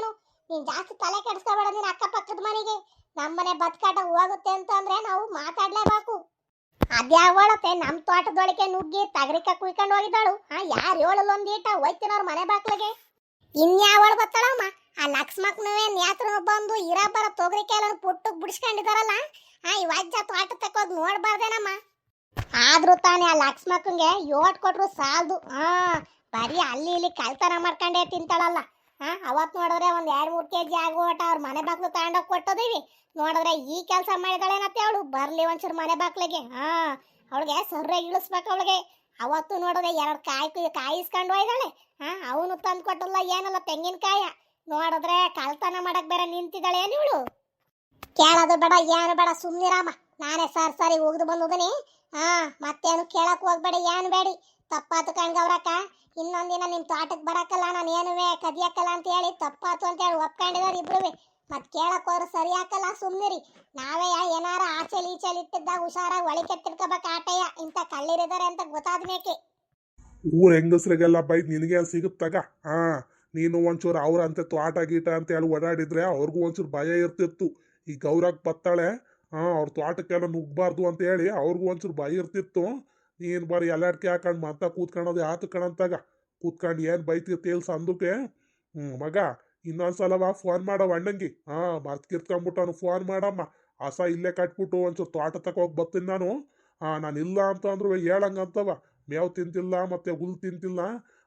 ನೀನ್ ಜಾಸ್ತಿ ತಲೆ ಕೆಡಿಸ್ಕೋಬೇಡ ನೀನ್ ಅಕ್ಕಪಕ್ಕದ ಮನೆಗೆ. ನಮ್ಮನೆ ಬದುಕಾಟ ಹೋಗುತ್ತೆ ಅಂತಂದ್ರೆ ನಾವು ಮಾತಾಡ್ಲೇಬೇಕು. ಅದ್ಯಾವಳತೆ ನಮ್ಮ ತೋಟದೊಳಗೆ ನುಗ್ಗಿ ತಗರಿಕ ಕುಯ್ಕೊಂಡು ಹೋಗಿದ್ದಾಳು. ಹಾ, ಯಾರು ಹೇಳಲ್ಲ ಒಂದೀಟ ಹೋಯ್ತಿನವ್ರ ಮನೆ ಬಾಕ್ಲಿಗೆ ಇನ್ಯಾವಳು ಬತ್ತಳಮ್ಮ ಆ ಲಕ್ಷ್ಮಕ್ಕನವೇ ನ್ಯಾತ್ರ ಬಂದು ಇರ ಬರ ತೊಗರಿ ಕಾಲನ್ನು ಪುಟ್ಟಕ್ ಬಿಡಿಸ್ಕೊಂಡಿದಾರಲ್ಲ? ಆ ಈ ವಜ್ಜ ತೋಟ ತಕ್ಕೋಗಿ ನೋಡ್ಬಾರ್ದೇನಮ್ಮ? ಆದ್ರೂ ತಾನೇ ಆ ಲಕ್ಷ್ಮಕ್ಕಂಗೆ ಯೋಟ್ ಕೊಟ್ರು ಸಾಲದು. ಹಾ, ಬರೀ ಅಲ್ಲಿ ಇಲ್ಲಿ ಕಳ್ತನ ಮಾಡ್ಕೊಂಡೇ ತಿಂತಾಳಲ್ಲ. ಹಾ ಅವತ್ ನೋಡಿದ್ರೆ ಒಂದ್ ಎರಡ್ ಮೂರ್ ಕೆಜಿ ಆಗೋಟ ಅವ್ರ ಮನೆ ಬಾಗ್ಲು ತಗೊಂಡೋಗ್ ಕೊಟ್ಟೋದಿವಿ. ನೋಡಿದ್ರೆ ಈ ಕೆಲಸ ಮಾಡಿದಾಳೇನತ್ತೆ ಅವಳು? ಬರಲಿ ಒಂಚೂರು ಮನೆ ಬಾಗ್ಲಿಗೆ. ಹಾ, ಅವಳಿಗೆ ಸರ್ರಾಗಿ ಇಳಿಸ್ಬೇಕು ಅವಳಿಗೆ. ಅವತ್ತು ನೋಡಿದ್ರೆ ಎರಡು ಕಾಯಿ ಕುಯ್- ಕಾಯಿಸ್ಕೊಂಡು ಹೋಯ್ದಾಳೆ ಹಾ, ಅವನು ತಂದು ಕೊಟ್ಟಲ್ಲ, ಏನಲ್ಲ ತೆಂಗಿನಕಾಯ. ನೋಡಿದ್ರೆ ಕಳ್ತನ ಮಾಡಕ್ ಬೇರೆ ನಿಂತಿದ್ದಾಳೆ ಏನು ಇವಳು? ಕೇಳೋದು ಬೇಡ, ಏನು ಬೇಡ, ಸುಮ್ನಿರಾಮ. ನಾನೇ ಸರ್ ಸರಿ ಹೋಗ್ದು ಬಂದಿದ್ದೀನಿ ಹಾ, ಮತ್ತೇನು ಕೇಳಕ್ ಹೋಗ್ಬೇಡಿ, ಏನು ಬೇಡಿ. ತಪ್ಪಾತು ಕಣ್ಗವ್ರಕ್ಕ ಇನ್ನೊಂದಿನ ನಿಮ್ಮ ತೋಟಕ್ಕೆ ಬರಕಲ್ಲ, ನಾನು ಏನುವೆ ಕದಿಯಕ್ಕಲ್ಲ ಅಂತ ಹೇಳಿ ತಪ್ಪಾತು ಅಂತ ಹೇಳಿ ಒಪ್ಕೊಂಡಿದಾರೆ ಇಬ್ರುವೆ. ಮತ್ ಕೇಳಕ್ ಹೋದ್ರೆ ಸರಿ ಹಾಕಲ್ಲ, ಸುಮ್ನಿರಿ. ನಾವೇ ಏನಾರ ಆಚೆಲಿ ಈಚೆಲಿ ಇಟ್ಟಿದ್ದಾಗ ಹುಷಾರಾಗಿ ಒಳಿಕೆ ತಿಳ್ಕೊಬೇಕು ಆಟಯ್ಯ, ಇಂಥ ಕಳ್ಳಿರಿದ್ದಾರೆ ಅಂತ ಗೊತ್ತಾದ್ಮೇಕೆ. ಊರ ಹೆಂಗಸ್ರಿಗೆಲ್ಲ ಬೈದ್ ನಿನಗೆ ಸಿಗುತ್ತಾಗ ಹಾ, ನೀನು ಒಂಚೂರು ಅಂತ ತೋಟ ಗೀಟ ಅಂತ ಹೇಳಿ ಓಡಾಡಿದ್ರೆ ಅವ್ರಿಗೂ ಒಂಚೂರು ಭಯ ಇರ್ತಿತ್ತು. ಈ ಗೌರಕ್ ಬತ್ತಾಳೆ, ಹಾ, ಅವ್ರ ತೋಟಕ್ಕೆಲ್ಲ ನುಗ್ಬಾರ್ದು ಅಂತ ಹೇಳಿ ಅವ್ರಿಗೂ ಒಂಚೂರು ಭಯ ಇರ್ತಿತ್ತು. ನೀನು ಬರೀ ಎಲ್ಲಾಡ್ಕೆ ಹಾಕೊಂಡು ಮತ್ತ ಕೂತ್ಕೊಳ್ಳೋದು ಯಾತು ಕಣಂತಾಗ ಕೂತ್ಕೊಂಡು ಏನು ಬೈತಿರ್ತೀಲ್ ಸಂದುಕೆ? ಹ್ಞೂ ಮಗ ಇನ್ನೊಂದ್ಸಲವ ಫೋನ್ ಮಾಡವ ಅಣ್ಣಂಗಿ. ಹಾ ಮರ್ತ್ಕಿರ್ಕೊಂಬಿಟ್ಟವನು ಫೋನ್ ಮಾಡಮ್ಮ. ಆಸ ಇಲ್ಲೇ ಕಟ್ಬಿಟ್ಟು ಒಂಚೂರು ತೋಟ ತಕೋಗಿ ಬರ್ತೀನಿ ನಾನು. ಹಾಂ, ನಾನು ಇಲ್ಲ ಅಂತ ಅಂದ್ರು ಹೇಳಂಗಂತವ ಮೇವು ತಿಂತಿಲ್ಲ ಮತ್ತೆ ಹುಲ್ ತಿಂತಿಲ್ಲ.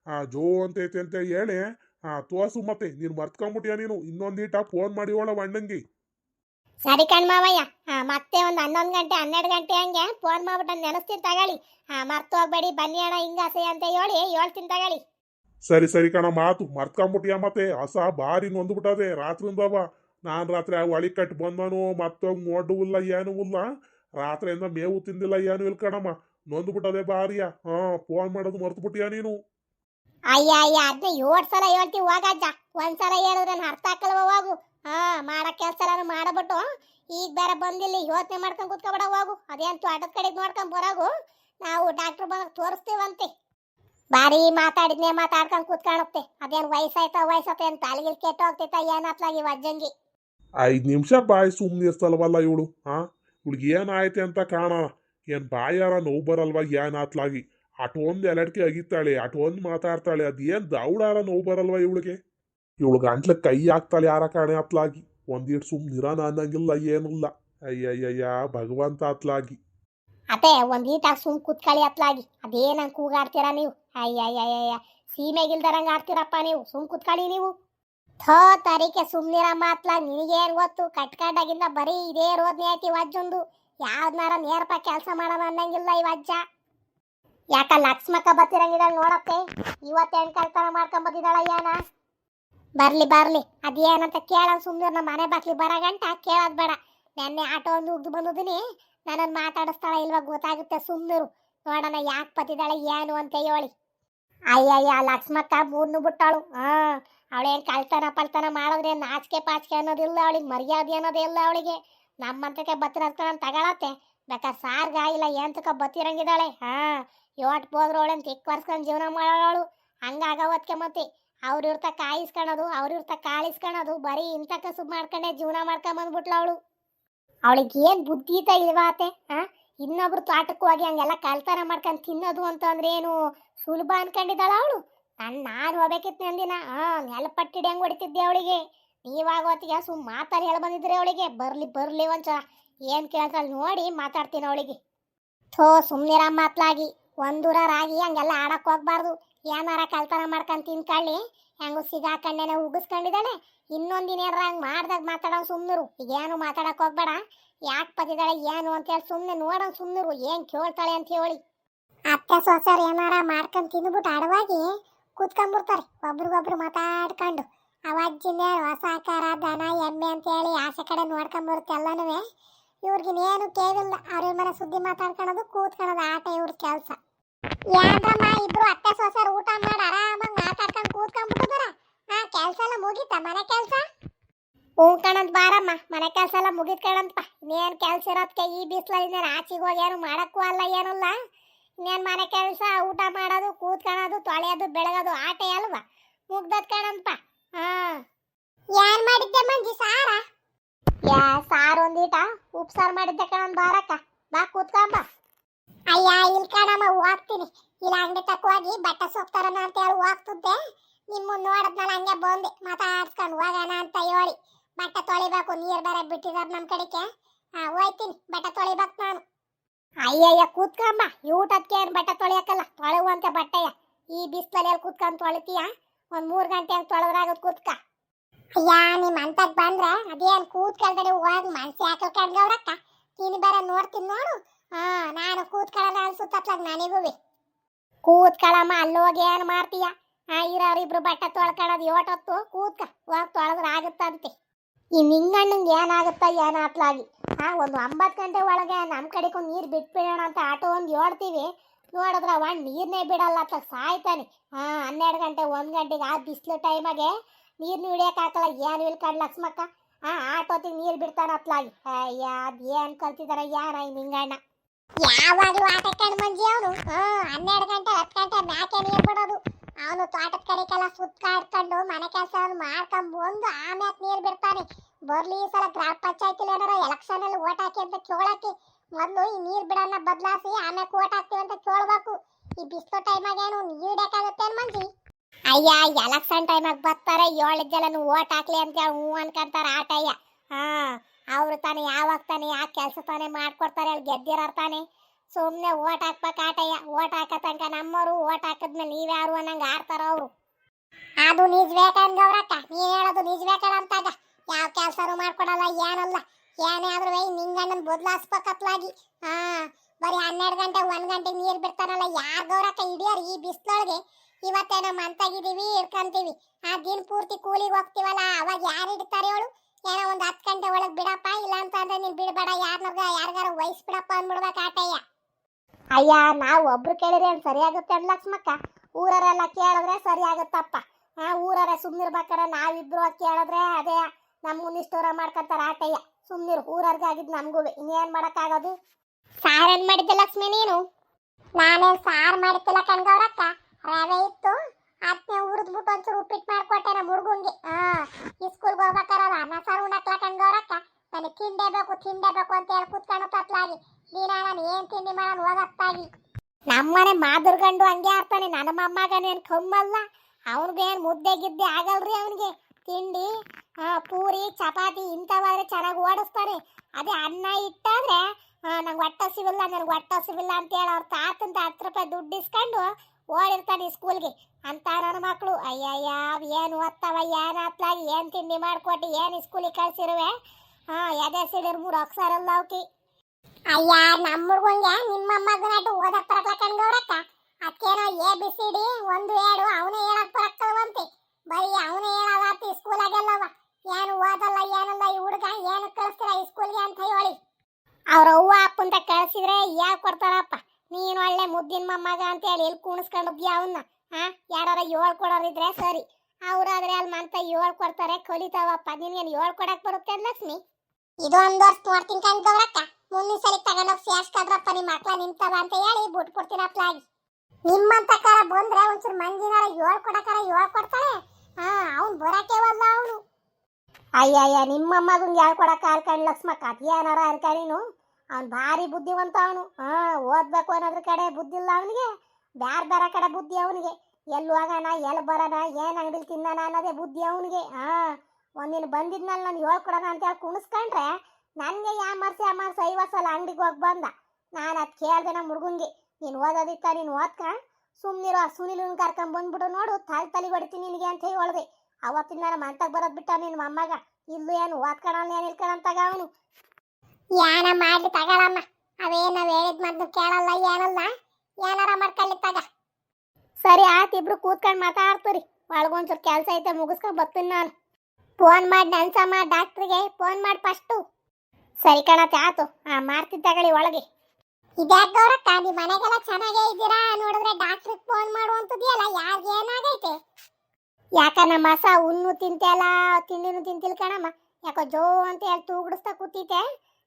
ಆ ಜೋ ಅಂತೈತೆ ಅಂತ ಹೇಳಿ. ಹಾಂ ತೋಸು ಮತ್ತೆ. ನೀನು ಮರ್ತ್ಕೊಂಬಿಟ್ಯಾ ನೀನು? ಇನ್ನೊಂದೀಟ ಫೋನ್ ಮಾಡಿ ಹೇಳವ ಅಣ್ಣಂಗಿ. ಸರಿ ಕಣ್ಮಾವಯ್ಯ ಹಾ ಮತ್ತೆ ಒಂದು ಹನ್ನೊಂದು ಗಂಟೆ ಹನ್ನೆರಡು ಗಂಟೆ ಹಂಗೆ ಫೋನ್ ಮಾಡ್ಬಿಟ್ಟು ನೆನೆಸ್ತೀನಿ ತಗೊಳ್ಳಿ. ಹಾ ಮರ್ತು ಹೋಗ್ಬೇಡಿ ಬನ್ನಿ ಅಣ್ಣ ಹಿಂಗಾಸೆ ಅಂತ ಹೇಳಿ ಹೇಳ್ತೀನಿ ತಗೊಳ್ಳಿ. ಸರಿ ಸರಿ ಕಣ ಮಾತು ಮರ್ತ್ಕೊಂಬಿಟ್ಯಾ ಮತ್ತೆ? ಹೊಸ ಭಾರಿ ನೊಂದ್ಬಿಟ್ಟದೆ ಬಾಬಾ ನಾನು ರಾತ್ರಿ ಆ ಒಳಿ ಕಟ್ಟಿ ಬಂದನು ಮತ್ತೋಗಿ ಇಲ್ಲ ಏನೂ ಇಲ್ಲ. ರಾತ್ರಿಯಿಂದ ಮೇವು ತಿಂದಿಲ್ಲ ಏನು ಇಲ್ಲ ಕಣಮ್ಮ. ನೊಂದ್ಬಿಟ್ಟದೆ ಬಾರಿಯ ಹಾ ಫೋನ್ ಮಾಡೋದು ಮರ್ತ್ಬಿಟ್ಯಾ ನೀನು? ಅಯ್ಯ ಅಯ್ಯ ಅದನ್ನ ಏಳು ಸಲ ಹೇಳ್ತೀವಿ ಹೋಗಜ್ಜ. ಒಂದ್ಸಲ ಹೇಳಿದ್ರೆ ಅರ್ಥ ಹಾಕಲ್ವ ಹೋಗು. ಹಾ ಮಾಡೋ ಕೆಲಸ ಎಲ್ಲಾನು ಮಾಡಬಿಟ್ಟು. ಈಗ ಬೇರೆ ಬಂದಿಲ್ಲ ಯೋಚನೆ ಮಾಡ್ಕೊಂಡು ಕುತ್ಕೊಬೇಡ, ಹೋಗು. ಅದೇನ್ ತೋಟದ ಕಡೆ ನೋಡ್ಕೊಂಡ್ ಬರೋಗು? ನಾವು ಡಾಕ್ಟರ್ ಬಂದಾಗ ತೋರಿಸ್ತೀವಂತೆ. ಬಾರಿ ಮಾತಾಡಿದ್ನೆ ಮಾತಾಡ್ಕೊಂಡು ಕೂತ್ಕೊಳ್ಳುತ್ತೆ ಅದೇನ್ ವಯಸ್ಸಾಯ್ತ ವಯಸ್ಸಾಯ್ತ ಏನ್ ತಲೆಗಿಲ್ ಕೆಟ್ಟ ಹೋಗ್ತೈತ ಏನಾತ್ಲಾಗಿ ವಜ್ಜಂಗಿ? ಐದು ನಿಮಿಷ ಬಾಯಿ ಸುಮ್ಮನೆ ಇರ್ತಲ್ವಲ್ಲ ಇವಳು, ಹಾ? ಇವಳಿಗೆ ಏನಾಯ್ತೆ ಅಂತ ಕಾಣೋಣ. ಏನು ಬಾಯಾರ ನೋವು ಬರಲ್ವಾ ಏನಾತ್ಲಾಗಿ ಅಟೊಂದು ಎಲಡ್ಕೆ ಅಗಿತಾಳೆ, ಅಟೊಂದು ಮಾತಾಡ್ತಾಳೆ, ಅದೇನು ದೌಡಾರ ನೋವು ಬರಲ್ವಾ ಇವಳಿಗೆ? ಇವಳು ಗಂಟ್ಲ ಕೈ ಹಾಕ್ತಾಳೆ ಯಾರ ಕಾಣೆ ಅತ್ಲಾಗಿ. ಒಂದೀಟ್ ಸುಮ್ ನಿರಾನ ಅನ್ನಂಗಿಲ್ಲ, ಏನಿಲ್ಲ. ಅಯ್ಯಯ್ಯಯ್ಯ, ಭಗವಂತ ಅತ್ಲಾಗಿ. ಅದೇ ಒಂದ್ ಈಟಾಗ ಸುಮ್ ಕುತ್ಕಳಿ ಅತ್ಲಾಗಿ. ಅದೇನಂಗ್ ಕೂಗಾಡ್ತೀರಾ ನೀವು? ಅಯ್ಯಯ್ಯಯ್ಯ ಸೀಮೆಗಿಲ್ದರಂಗ ಆಡ್ತೀರಪ್ಪ ನೀವು? ಸುಮ್ ಕುತ್ಕಳಿ ನೀವು. ಥೋ, ತರಿಕೆ ಸುಮ್ನಿರಮ್ಮ ಮಾತ್ಲಾಗ ನಿನಗೇನ್ ಗೊತ್ತು? ಕಟ್ಕಂಡಾಗಿಂದ ಬರೀ ಇದೇ ರೋದ್ನೆ ಐತಿ ವಜ್ಜೊಂದು ಯಾವ್ದನಾರ ನೇರಪ್ಪ ಕೆಲಸ ಮಾಡೋಣ ಅನ್ನಂಗಿಲ್ಲ ಈ ವಜ್ಜ ಯಾಕ ಲಕ್ಷ್ಮಕ್ಕ ಬತ್ತಿರಂಗಿದ್ದಾಳ ನೋಡತ್ತೆ ಇವತ್ತು ಹೆಣ್ಕಲ್ತನ ಮಾಡ್ಕೊಂಡ್ ಬಂದಿದ್ದಾಳ ಏನ ಬರ್ಲಿ ಬರ್ಲಿ. ಅದೇನಂತ ಕೇಳ ಸುಮ್ಮನೆ ನಮ್ಮ ಮನೆ ಬಾಕ್ಲಿ ಬರ ಗಂಟ ಕೇಳೋದ್ ಬೇಡ. ನೆನ್ನೆ ಆಟೋ ಒಂದು ಉಗ್ದು ಬಂದಿದ್ದೀನಿ ನನ್ನನ್ನು ಮಾತಾಡಿಸ್ತಾಳ ಇಲ್ವಾ ಗೊತ್ತಾಗುತ್ತೆ ಸುಮ್ಮನಿರು ನೋಡೋಣ ಯಾಕೆ ಪತಿದಾಳೆ ಏನು ಅಂತ ಹೇಳಿ. ಅಯ್ಯಯ್ಯ, ಲಕ್ಷ್ಮಕ್ಕ ಮೂರ್ನು ಬಿಟ್ಟಾಳು. ಹಾಂ, ಅವಳೇನು ಕಳ್ತನ ಪಲ್ತನ ಮಾಡೋದ್ರೆ ನಾಚಿಕೆ ಪಾಚಿಕೆ ಅನ್ನೋದಿಲ್ಲ ಅವಳಿಗೆ, ಮರ್ಯಾದೆ ಅನ್ನೋದೇ ಇಲ್ಲ ಅವಳಿಗೆ. ನಮ್ಮಂತಕ್ಕೆ ಬತ್ತಿರೋದ್ಕ ತಗೊಳತ್ತೆ. ಬೇಕಾದ್ರೆ ಸಾರ್ಗ ಇಲ್ಲ ಏಂತಕ ಬತ್ತಿರಂಗಿದ್ದಾಳೆ ಹಾಂ, ಯೋಟ್ ಹೋದ್ರು ಅವಳೇನು ತಿಕ್ ವರ್ಸ್ಕೊಂಡು ಜೀವನ ಮಾಡೋಳು. ಹಂಗಾಗವತ್ಕೆ ಮತ್ತೆ. ಅವ್ರ ಇರ್ತ ಕಾಯಿಸ್ಕೊಳೋದು ಅವ್ರ ಇರ್ತ ಕಾಳಿಸ್ಕೊಳೋದು ಬರೀ ಇಂಥ ಕಸು ಮಾಡ್ಕೊಂಡೆ ಜೀವನ ಮಾಡ್ಕೊಂಡ್ ಬಂದ್ಬಿಟ್ಲು ಅವಳು. ಅವಳಿಗೆ ಏನ್ ಬುದ್ಧಿ ಐತ ಇಲ್ವಾತೆ ಆ? ಇನ್ನೊಬ್ರು ತೋಟಕ್ಕೆ ಹೋಗಿ ಹಂಗೆಲ್ಲ ಕಳ್ತನ ಮಾಡ್ಕೊಂಡು ತಿನ್ನೋದು ಅಂತಂದ್ರೆ ಏನು ಸುಲಭ ಅನ್ಕೊಂಡಿದ್ದಾಳ ಅವಳು? ನನ್ ನಾನು ಹೋಗ್ಬೇಕಿತ್ತು ನಂದಿನ ಹಾಂ ನೆಲಪಟ್ಟಿಡಿ ಹೆಂಗೆ ಹೊಡಿತಿದ್ದೆ ಅವಳಿಗೆ. ನೀವಾಗ ಹೊತ್ತಿಗೆ ಸುಮ್ ಮಾತಾಡಿ ಹೇಳಿ ಬಂದಿದ್ರೆ ಅವಳಿಗೆ, ಬರಲಿ ಬರಲಿ ಒಂಚೂರ. ಏನು ಕೇಳ್ತಾಳೆ ನೋಡಿ ಮಾತಾಡ್ತೀನಿ ಅವಳಿಗೆ. ಥೋ ಸುಮ್ನಿರ ಮಾತ್ಲಾಗಿ ಒಂದೂರ ರಾಗಿ ಹಂಗೆಲ್ಲ ಆಡಕ್ ಹೋಗ್ಬಾರ್ದು. ಏನಾರ ಕಲ್ಪನೆ ಮಾಡ್ಕೊಂಡು ತಿನ್ಕೊಳ್ಳಿ ಹೆಂಗು ಸಿಗಾಕಂಡೇನೆ ಉಗಿಸ್ಕೊಂಡಿದ್ದಾಳೆ. ಇನ್ನೊಂದಿನ ಏನಾರ ಹಂಗೆ ಮಾಡ್ದಾಗ ಮಾತಾಡೋ ಸುಮ್ಮನರು ಈಗೇನು ಮಾತಾಡಕ್ಕೆ ಹೋಗ್ಬೇಡ. ಯಾಕೆ ಪದಿದಾಳೆ ಏನು ಅಂತೇಳಿ ಸುಮ್ಮನೆ ನೋಡೋಣ ಸುಮ್ಮನರು ಏನು ಕೇಳ್ತಾಳೆ ಅಂತ ಹೇಳಿ. ಅತ್ತೆ, ಸೊಸರ್ ಏನಾರ ಮಾಡ್ಕೊಂಡು ತಿಂದ್ಬಿಟ್ಟು ಅಡವಾಗಿ ಕೂತ್ಕೊಂಡ್ಬಿಡ್ತಾರೆ. ಒಬ್ರಿಗೊಬ್ರು ಮಾತಾಡ್ಕೊಂಡು. ಅವಜ್ಜಿನೇ ಹೊಸ ಆಕಾರ, ದನ, ಎಮ್ಮೆ ಅಂತ ಹೇಳಿ ಆಸೆ ಕಡೆ ನೋಡ್ಕೊಂಬರುತ್ತೆ ಎಲ್ಲನೂ ಇವ್ರಿಗಿನ್ನೇನು ಕೇಳಿಲ್ಲ. ಅವ್ರ ಮನೆ ಸುದ್ದಿ ಮಾತಾಡ್ಕೊಳೋದು ಕೂತ್ಕೊಳೋದು ಆಟ ಇವ್ರ ಕೆಲಸ. ಏನ್ರಮ್ಮ ಇಬ್ರು ಅತ್ತೆ ಸೊಸೆರು ಊಟ ಮಾಡಿ ಆರಾಮಾಗಿ ಮಾತಾಡ್ಕೊಂಡು ಕೂತ್ಕೊಂಡ್ಬಿಟ್ಟಿದಾರ ಹಾ, ಕೆಲ್ಸ ಎಲ್ಲ ಮುಗೀತಾ? ಮನೆ ಕೆಲಸ? ಹ್ಞೂ ಕಣಂತ ಬಾರಮ್ಮ, ಮನೆ ಕೆಲಸ ಎಲ್ಲ ಮುಗಿದ್ ಕಣಂತಪ್ಪ ಇನ್ನೇನು ಕೆಲಸ ಇರೋದಕ್ಕೆ ಈ ಬಿಸಿಲಲ್ಲಿ ಇನ್ನೇನು ಆಚೆಗೆ ಹೋಗಿ ಏನು ಮಾಡೋಕ್ಕೂ ಅಲ್ಲ, ಏನಲ್ಲ. ಇನ್ನೇನು ಮನೆ ಕೆಲಸ, ಊಟ ಮಾಡೋದು ಕೂತ್ಕೊಳ್ಳೋದು ತೊಳೆಯೋದು, ಬೆಳಗೋದು, ಆಟೆ ಅಲ್ವಾ? ಮುಗ್ದದ್ ಕಣಂತಪ್ಪ ಹಾಂ. ಏನ್ ಮಾಡಿದ್ದೆ ಮಂಜಿ ಸಾರ? ಯಾ, ಸಾರು ಒಂದೀಟ ಉಪ್ಸಾರು ಸಾರು ಮಾಡಿದ್ದೆ ಕಣಂತ ಬಾರಕ್ಕ. ಬಾ ಕೂತ್ಕೊಂಬ ಅಯ್ಯ ಇಲ್ಲಿ ಕಣಮ್ಮ ಹೋಗ್ತೀನಿ ಇಲ್ಲ, ಅಂಗಡಿ ತಕ್ಕ ಹೋಗಿ ಬಟ್ಟೆ ಸೊಪ್ತಾರನ ಅಂತ ಹೇಳಿ ಹೋಗ್ತಿದ್ದೆ ನಿಮ್ಮ ನೋಡಿದ್ನಲ್ಲ ಹಂಗೆ ಬಂದೆ. ಮಾತಾಡ್ಸ್ಕೊಂಡು ಹೋಗೋಣ ಅಂತ ಹೇಳಿ. ಬಟ್ಟೆ ತೊಳಿಬೇಕು, ನೀರು ಬೇರೆ ಬಿಟ್ಟಿದಾರ ನಮ್ಮ ಕಡೆಗೆ. ಹಾ, ಹೋಯ್ತೀನಿ. ಬಟ್ಟೆ ತೊಳಿಬೇಕು ನಾನು. ಅಯ್ಯಯ್ಯ, ಕೂತ್ಕೊಂಬ. ಊಟಕ್ಕೆ ಏನು ಬಟ್ಟೆ ತೊಳಿಯಕ್ಕಲ್ಲ. ತೊಳೆಯುವಂತೆ ಬಟ್ಟೆಯ. ಈ ಬಿಸಿಲಲ್ಲಿ ಕೂತ್ಕೊಂಡು ತೊಳಿತೀಯ? ಒಂದು ಮೂರು ಗಂಟೆ ಹಂಗೆ ತೊಳೆದ್ರಾಗದು ಕೂತ್ಕ. ಅಯ್ಯ ನಿಮ್ಮ ಅಂತಕ್ಕೆ ಬಂದ್ರೆ ಅದೇನು ಕೂತ್ಕೊಳ್ತಾರೆ ಹೋಗಿ ಮನ್ಸಿ ಹಾಕೋಕಂಡ್ಗವ್ರಕ್ಕ ನೀನು ಬೇರೆ ನೋಡ್ತೀನಿ ನೋಡು. ಹಾ, ನಾನು ಕೂತ್ಕೊಳ್ಳೋಣ ಅನ್ಸುತ್ತಪ್ಲಾಗ ನನಗೂ ಕೂತ್ಕೊಳ್ಳಮ್ಮ, ಅಲ್ಲೋಗಿ ಏನು ಮಾಡ್ತೀಯ? ಆ, ಇರೋರಿಬ್ರು ಬಟ್ಟೆ ತೊಳ್ಕೊಳ್ಳೋದು ಯೋಟತ್ತು. ಕೂತ್ಕ, ಹೋಗಿ ತೊಳೆದ್ರೆ ಆಗುತ್ತಂತೆ. ಈ ನಿಂಗಣ್ಣಂಗೆ ಏನಾಗುತ್ತ, ಏನಾತ್ಲಾಗಿ? ಆ, ಒಂದು ಒಂಬತ್ತು ಗಂಟೆ ಒಳಗೆ ನಮ್ಮ ಕಡೆಗೂ ನೀರು ಬಿಟ್ಬಿಡೋಣ ಅಂತ ಆಟೋ ಒಂದು ಹೇಳ್ತೀವಿ ನೋಡಿದ್ರೆ ಒಂದು ನೀರನ್ನೇ ಬಿಡಲ್ಲ ಅಂತ ಸಾಯ್ತಾನೆ. ಹಾಂ ಹನ್ನೆರಡು ಗಂಟೆ, ಒಂದು ಗಂಟೆಗೆ ಆ ಬಿಸಿಲು ಟೈಮಾಗೆ ನೀರ್ನು ಹಿಡಿಯೋಕ್ಕಾಗಲ್ಲ ಏನು ಇಲ್ಕಂಡ್ ಲಕ್ಷ್ಮಕ್ಕ. ಆ, ಆಟೋತಿಗೆ ನೀರು ಬಿಡ್ತಾನ ಅತ್ಲಾಗಿ ಅಯ್ಯ, ಅದು ಏನು ಕಲ್ತಿದಾರ, ಯಾರ ಈ ನಿಂಗಣ್ಣ? ಯಾವಾಗಲೂ ಆಟ ಕಂಡು ಮಂಜಿ ಅವನು. ಹನ್ನೆರಡು ಗಂಟೆ, ಹತ್ತು ಗಂಟೆ ಮ್ಯಾಕೆ ನೀರು ಬಿಡೋದು ಅವನು ತೋಟದ ಕಡೆಗೆಲ್ಲ ಸುತ್ತಾಡ್ಕೊಂಡು ಮನೆ ಕೆಲಸ ಮಾಡ್ಕೊಂಡು ಬಂದು ನೀರು ಬಿಡ್ತಾನೆ ಬರ್ಲಿ ಈ ಸಲ ಗ್ರಾಮ ಪಂಚಾಯತಿ ಏನಾರ ಎಲೆಕ್ಷನ್ ಅಲ್ಲಿ ಓಟ್ ಹಾಕಿ ಅಂತ ಕೇಳಕ್ಕೆ ಮೊದಲು ಈ ನೀರು ಬಿಡೋಣ ಬದಲಾಯಿಸಿ ಆಮೇಲೆ ಓಟ್ ಹಾಕ್ತೀವಿ ಅಂತ ಕೇಳ್ಬೇಕು. ಈ ಬಿಸಿಲು ಟೈಮಾಗ ಏನು ನೀರು ಹಿಡಿಯೋಕ್ಕಾಗುತ್ತೆ ಮಂಜಿ? ಅಯ್ಯ ಎಲೆಕ್ಷನ್ ಟೈಮಾಗ ಬರ್ತಾರೆ, ಏಳು ಜನ ಓಟ್ ಹಾಕ್ಲಿ ಅಂತ ಹ್ಞೂ ಅನ್ಕೊಂತಾರೆ ಆಟಯ್ಯ. ಹಾ ಅವ್ರು ತಾನೇ, ಯಾವಾಗ ತಾನೆ ಯಾವ ಕೆಲಸ ತಾನೇ ಮಾಡ್ಕೊಡ್ತಾರೆ ಅಲ್ಲಿ ಗೆದ್ದಿರೋರು ತಾನೆ. ಸುಮ್ಮನೆ ಓಟ್ ಹಾಕ್ಬೇಕು ಆಟಯ್ಯ, ಓಟ್ ಹಾಕೋ ತನಕ ನಮ್ಮವರು ಓಟ್ ಹಾಕಿದ್ಮೇಲೆ ನೀವ್ಯಾರು ಅನ್ನಂಗೆ ಆಡ್ತಾರ ಅವರು. ಅದು ನಿಜಬೇಕಂದವ್ರಕ್ಕ ನೀನ್ ಹೇಳೋದು ನಿಜಬೇಕಂತಾಗ ಯಾವ ಕೆಲಸನೂ ಮಾಡ್ಕೊಡಲ್ಲ, ಏನಲ್ಲ. ಏನೇ ಆದ್ರೂ ನಿಂಗಣ್ಣನ ಬದಲಾಯಿಸ್ಬೇಕತ್ಲಾಗಿ ಹಾ, ಬರೀ ಹನ್ನೆರಡು ಗಂಟೆ ಒಂದ್ ಗಂಟೆ ನೀರ್ ಬಿಡ್ತಾರಲ್ಲ ಯಾರ್ ಗೌರಕ್ಕ, ಹಿಡಿಯೋರು ಈ ಬಿಸಿಲೊಳಗೆ. ಇವತ್ತೇನೋ ಮಂತಾಗಿದ್ದೀವಿ ಇಟ್ಕೊಂತೀವಿ ಆ ದಿನ ಪೂರ್ತಿ ಕೂಲಿಗೆ ಹೋಗ್ತೀವಲ್ಲ, ಅವಾಗ ಯಾರು ಹಿಡಿತಾರೆ ಹೇಳು ಏನೋ ಒಂದು ಹತ್ತು ಗಂಟೆ ಒಳಗೆ ಬಿಡಪ್ಪ ಇಲ್ಲ ಅಂತಂದ್ರೆ ನೀನು ಬಿಡಬೇಡ. ಯಾರನ್ನಾಗ ಯಾರಿಗಾರು ವಹಿಸ್ಬಿಡಪ್ಪ ಬಿಡಪ್ಪ ಅಂದ್ಬಿಡ್ಬೇಕು ಆಟಯ್ಯ ಅಯ್ಯ, ನಾವು ಒಬ್ರು ಕೇಳಿದ್ರೆ ಏನು ಸರಿಯಾಗುತ್ತೆ ಅನ್ ಲಕ್ಷ್ಮಕ್ಕ? ಊರರೆಲ್ಲ ಕೇಳಿದ್ರೆ ಸರಿ ಆಗುತ್ತಪ್ಪ. ಹಾ ಊರರ ಸುಮ್ಮನಿರ್ಬೇಕಾರೆ ನಾವಿಬ್ರು ಕೇಳಿದ್ರೆ ಅದೇ ನಮ್ಮ ನಿಷ್ಠೂರ ಮಾಡ್ಕೊಂತಾರ ಆಟಯ್ಯ ಸುಮ್ಮನಿರು ಊರರ್ಗಾಗಿದ್ದು ನಮಗೂ ಇನ್ನೇನು ಮಾಡೋಕ್ಕಾಗೋದು? ಸಾರೇನು ಮಾಡಿದ್ದೆ ಲಕ್ಷ್ಮಿ ನೀನು? ನಾನೇನು ಸಾರು ಮಾಡಿದ್ದಿಲ್ಲ ಕಣ್ಗವ್ರಕ್ಕ ರವೆ ಇತ್ತು? ಅದನ್ನೇ ಹುರಿದ್ಬಿಟ್ಟು ಒಂಚೂರು ಉಪ್ಪಿಟ್ಟು ಮಾಡ್ಕೊಟ್ಟೆ ನಮ್ಮ ಹುಡುಗಂಗೆ. ಈ ಸ್ಕೂಲ್ಗೆ ಹೋಗ್ಬೇಕಾರಲ್ಲ, ಅನ್ನ ಸಾರು ಉಣ್ಣಕ್ಲ ಕಣ್ಗವ್ರಕ್ಕ ನನಗೆ ತಿಂಡೇಬೇಕು ತಿಂಡೇಬೇಕು ತಿಂಡೇ ಬೇಕು ಅಂತ ಹೇಳಿ ಕೂತ್ಕೊಂಡು ತತ್ಲಾಗಿ. ದಿನ ನಾನು ಏನ್ ತಿಂಡಿ ಮಾಡೋಣ ಹೋಗತ್ತಾಗಿ ನಮ್ಮನೆ ಮಾದುರ್ಗಂಡು ಹಂಗೆ ಆಡ್ತಾನೆ, ನನ್ನ ಮೊಮ್ಮಗನೇನು ಕಮ್ಮಲ್ಲ. ಅವನಿಗೇನು ಮುದ್ದೆ ಗಿದ್ದೆ ಆಗಲ್ರಿ ಅವನಿಗೆ? ತಿಂಡಿ ಪೂರಿ, ಚಪಾತಿ ಇಂಥವಾದ್ರೆ ಚೆನ್ನಾಗಿ ಓಡಿಸ್ತಾನೆ ಅದೇ ಅನ್ನ ಇಟ್ಟಾದ್ರೆ ನಂಗೆ ಹೊಟ್ಟೆ ಸಿಗಲ್ಲ ನನಗೆ ಹೊಟ್ಟೆ ಸಿಗಲ್ಲ ಅಂತೇಳಿ ಅವ್ರ ತಾತಂತ ಹತ್ತು ರೂಪಾಯಿ ದುಡ್ಡು ಇಸ್ಕೊಂಡು ಓಡಿರ್ತಾನೆ ಸ್ಕೂಲ್ಗೆ ಅಂತ ನನ್ನ ಮಕ್ಕಳು ಅಯ್ಯಯ್ಯ, ಏನು ಓದ್ತಾವ, ಏನು ಹತ್ಲಾಗಿ ಏನು ತಿಂಡಿ ಮಾಡ್ಕೊಟ್ಟು, ಏನು ಸ್ಕೂಲಿಗೆ ಕಳ್ಸಿರುವೆ? ಹಾಂ ಎದೆ ಸಿಡಿರ್ ಮೂರು ಅಕ್ಷರಲ್ಲ ಅವಕಿ. ಅಯ್ಯ ನಮ್ಮ ಹುಡ್ಗಂಗೆ ನಿಮ್ಮ ಮಗನಾಟ ಓದಕ್ ಬರಕ್ಲ ಕಣ್ಗವ್ರಕ್ಕ ಅದಕ್ಕೇನೋ ಎ, ಬಿ, ಸಿ, ಡಿ, ಒಂದು, ಎರಡು, ಅವನೇ ಹೇಳಕ್ ಬರಕ್ಕಲ್ವಂತೆ ಬರೀ ಅವನೇ ಹೇಳಲಾತಿ ಸ್ಕೂಲಾಗೆಲ್ಲವ ಏನು ಓದಲ್ಲ, ಏನಲ್ಲ, ಈ ಹುಡುಗ ಏನು ಕಳಿಸ್ತೀರ ಈ ಸ್ಕೂಲ್ಗೆ ಅಂತ ಹೇಳಿ. ಅವ್ರ ಅವ್ವ ಅಪ್ಪಂತ ಕಳ್ಸಿದ್ರೆ ಯಾಕೆ ಕೊಡ್ತಾರಪ್ಪ ನೀನು ಒಳ್ಳೆ ಮುದ್ದಿನ ಮೊಮ್ಮಗ ಅಂತ ಹೇಳಿ ಎಲ್ಲಿ ಕುಣಿಸ್ಕೊಂಡಿದ್ಯ ಅವನ್ನ ಹಾ? ಯಾರಾರ ಹೇಳ್ಕೊಡೋರಿದ್ರೆ ಸರಿ. ಅವ್ರಾದ್ರೆ ಅಲ್ಲಿ ಮಂತ ಹೇಳ್ಕೊಡ್ತಾರೆ ಕಲಿತಾವಪ್ಪ. ನಿನ್ಗೇನು ಕೊಡಕ್ ಬರುತ್ತೆ ಲಕ್ಷ್ಮಿ? ಇದು ಒಂದ್ ವರ್ಷ ನೋಡ್ತೀನಿ ಗೌರಕ್ಕ. ಮುಂದಿನ ಸಲ ತಗೊಂಡೋಗಿ ಸೇರ್ಸ್ಕದ್ರಪ್ಪ ನಿಮ್ಮ ಮಕ್ಳ ನಿಂತವ ಅಂತ ಹೇಳಿ ಬಿಟ್ಬಿಡ್ತೀನಿ ಅಪ್ಲಾಗಿ ನಿಮ್ಮಂತ ಕಾರ ಬಂದ್ರೆ ಒಂಚೂರು ಮಂಜಿನಾರ ಹೇಳ್ಕೊಡಕಾರ ಹೇಳ್ಕೊಡ್ತಾಳೆ ಹಾ ಅವ್ನು ಬರಕ್ಕೆ ವಲ್ಲ ಅವನು. ಅಯ್ಯಯ್ಯ ನಿಮ್ಮ ಯಾರು ಕೊಡಕ್ಕೆ ಅಲ್ಕಂಡ್ ಲಕ್ಷ್ಮಕ್ಕ ಅದೇನಾರ ಏನಾರ ನೀನು? ಅವ್ನು ಭಾರಿ ಬುದ್ಧಿವಂತ ಅವನು. ಹಾ ಓದ್ಬೇಕು ಅನ್ನೋದ್ರ ಕಡೆ ಬುದ್ಧಿಲ್ಲ ಅವನಿಗೆ. ಬ್ಯಾರೆ ಬೇರೆ ಕಡೆ ಬುದ್ಧಿ ಅವನಿಗೆ? ಎಲ್ಲಿ ಹೋಗೋಣ ಎಲ್ಲಿ ಬರೋಣ, ಏನು ಅಂಗಡಿಲಿ ತಿನ್ನೋಣ ಅನ್ನೋದೇ ಬುದ್ಧಿ ಅವನಿಗೆ. ಹಾಂ ಒಂದಿನ ಬಂದಿದ್ನಲ್ಲ ನಾನು ಅಂತ ಹೇಳಿ ಕುಣಿಸ್ಕೊಂಡ್ರೆ ನನಗೆ ಯಾ ಮರ್ಸಿ, ಆ ಮರ್ಸಿ ಐವತ್ತು ಸಲ ಅಂಗಡಿಗೆ ಹೋಗಿ ಬಂದ. ನಾನು ಅದು ಕೇಳಿದೆ ನಮ್ಮ ಹುಡುಗಂಗೆ, ನೀನು ಓದೋದಿತ್ತ, ನೀನು ಓದ್ಕ? ಸುಮ್ಮನಿರೋ ಸುನಿಲನ್ ಕರ್ಕೊಂಡ್ ಬಂದ್ಬಿಡು ನೋಡು ತಾಳಿ ತಲೆ ಹೊಡಿತೀನಿ ನಿನಗೆ ಅಂತ ಹೇಳಿ ಹೇಳ್ದೆ. ಅವತ್ತಿನ ನಾನು ಮಂಟಕ್ಕೆ ಬರೋದು ಬಿಟ್ಟ ನಿನ್ನ ಮೊಮ್ಮಗ. ಇಲ್ಲೂ ಏನು ಓದ್ಕೊಳಲ್ಲ ಏನು ಇಲ್ಕೊಳಂತಾಗ ಅವನು. ಯಾನ ಮಾಡಿ ತಗೊಳಮ್ಮ. ಅವೇನು ಹೇಳಿದ್ ಮದ್ದು ಕೇಳಲ್ಲ, ಏನಲ್ಲ. ಏನಾರ ಮಾಡ್ಕೊಳ್ಳಿತ್ತಾಗ? ತಗ ಸರಿ ಆಯ್ತು ಇಬ್ರು ಕೂತ್ಕೊಂಡು ಮಾತಾಡ್ತೀರಿ. ಒಳಗೊಂಚೂರು ಕೆಲಸ ಐತೆ ಮುಗಿಸ್ಕೊಂಡು ಬರ್ತೀನಿ ನಾನು. ಫೋನ್ ಮಾಡಿ ನೆನ್ಸಮ್ಮ ಡಾಕ್ಟ್ರಿಗೆ, ಫೋನ್ ಮಾಡಿ ಫಸ್ಟು. ಸರಿ ಕಣತ್ತೆ, ಆತು. ಆ ಮಾಡ್ತಿದ್ದಾಗಳಿ ಒಳಗೆ. ಇದ್ಯಾಕ್ ಗೌರಕ್ಕ ನಿಮ್ಮ ಮನೆಗೆಲ್ಲ ಚೆನ್ನಾಗೇ ಇದ್ದೀರಾ? ನೋಡಿದ್ರೆ ಡಾಕ್ಟ್ರಿಗೆ ಫೋನ್ ಮಾಡುವಂತದ್ಯಲ್ಲ ಯಾರಿಗೆ ಏನಾಗೈತೆ? ಯಾಕ ನಮ್ಮ ಹಸ ಹುಣ್ಣು ತಿಂತೆಲ್ಲ, ತಿಂಡಿನೂ ತಿಂತಿಲ್ ಕಣಮ್ಮ. ಯಾಕೋ ಜೋ ಅಂತ ಹೇಳಿ ತೂಗುಡಿಸ್ತಾ ಕೂತಿದ್ದೆ.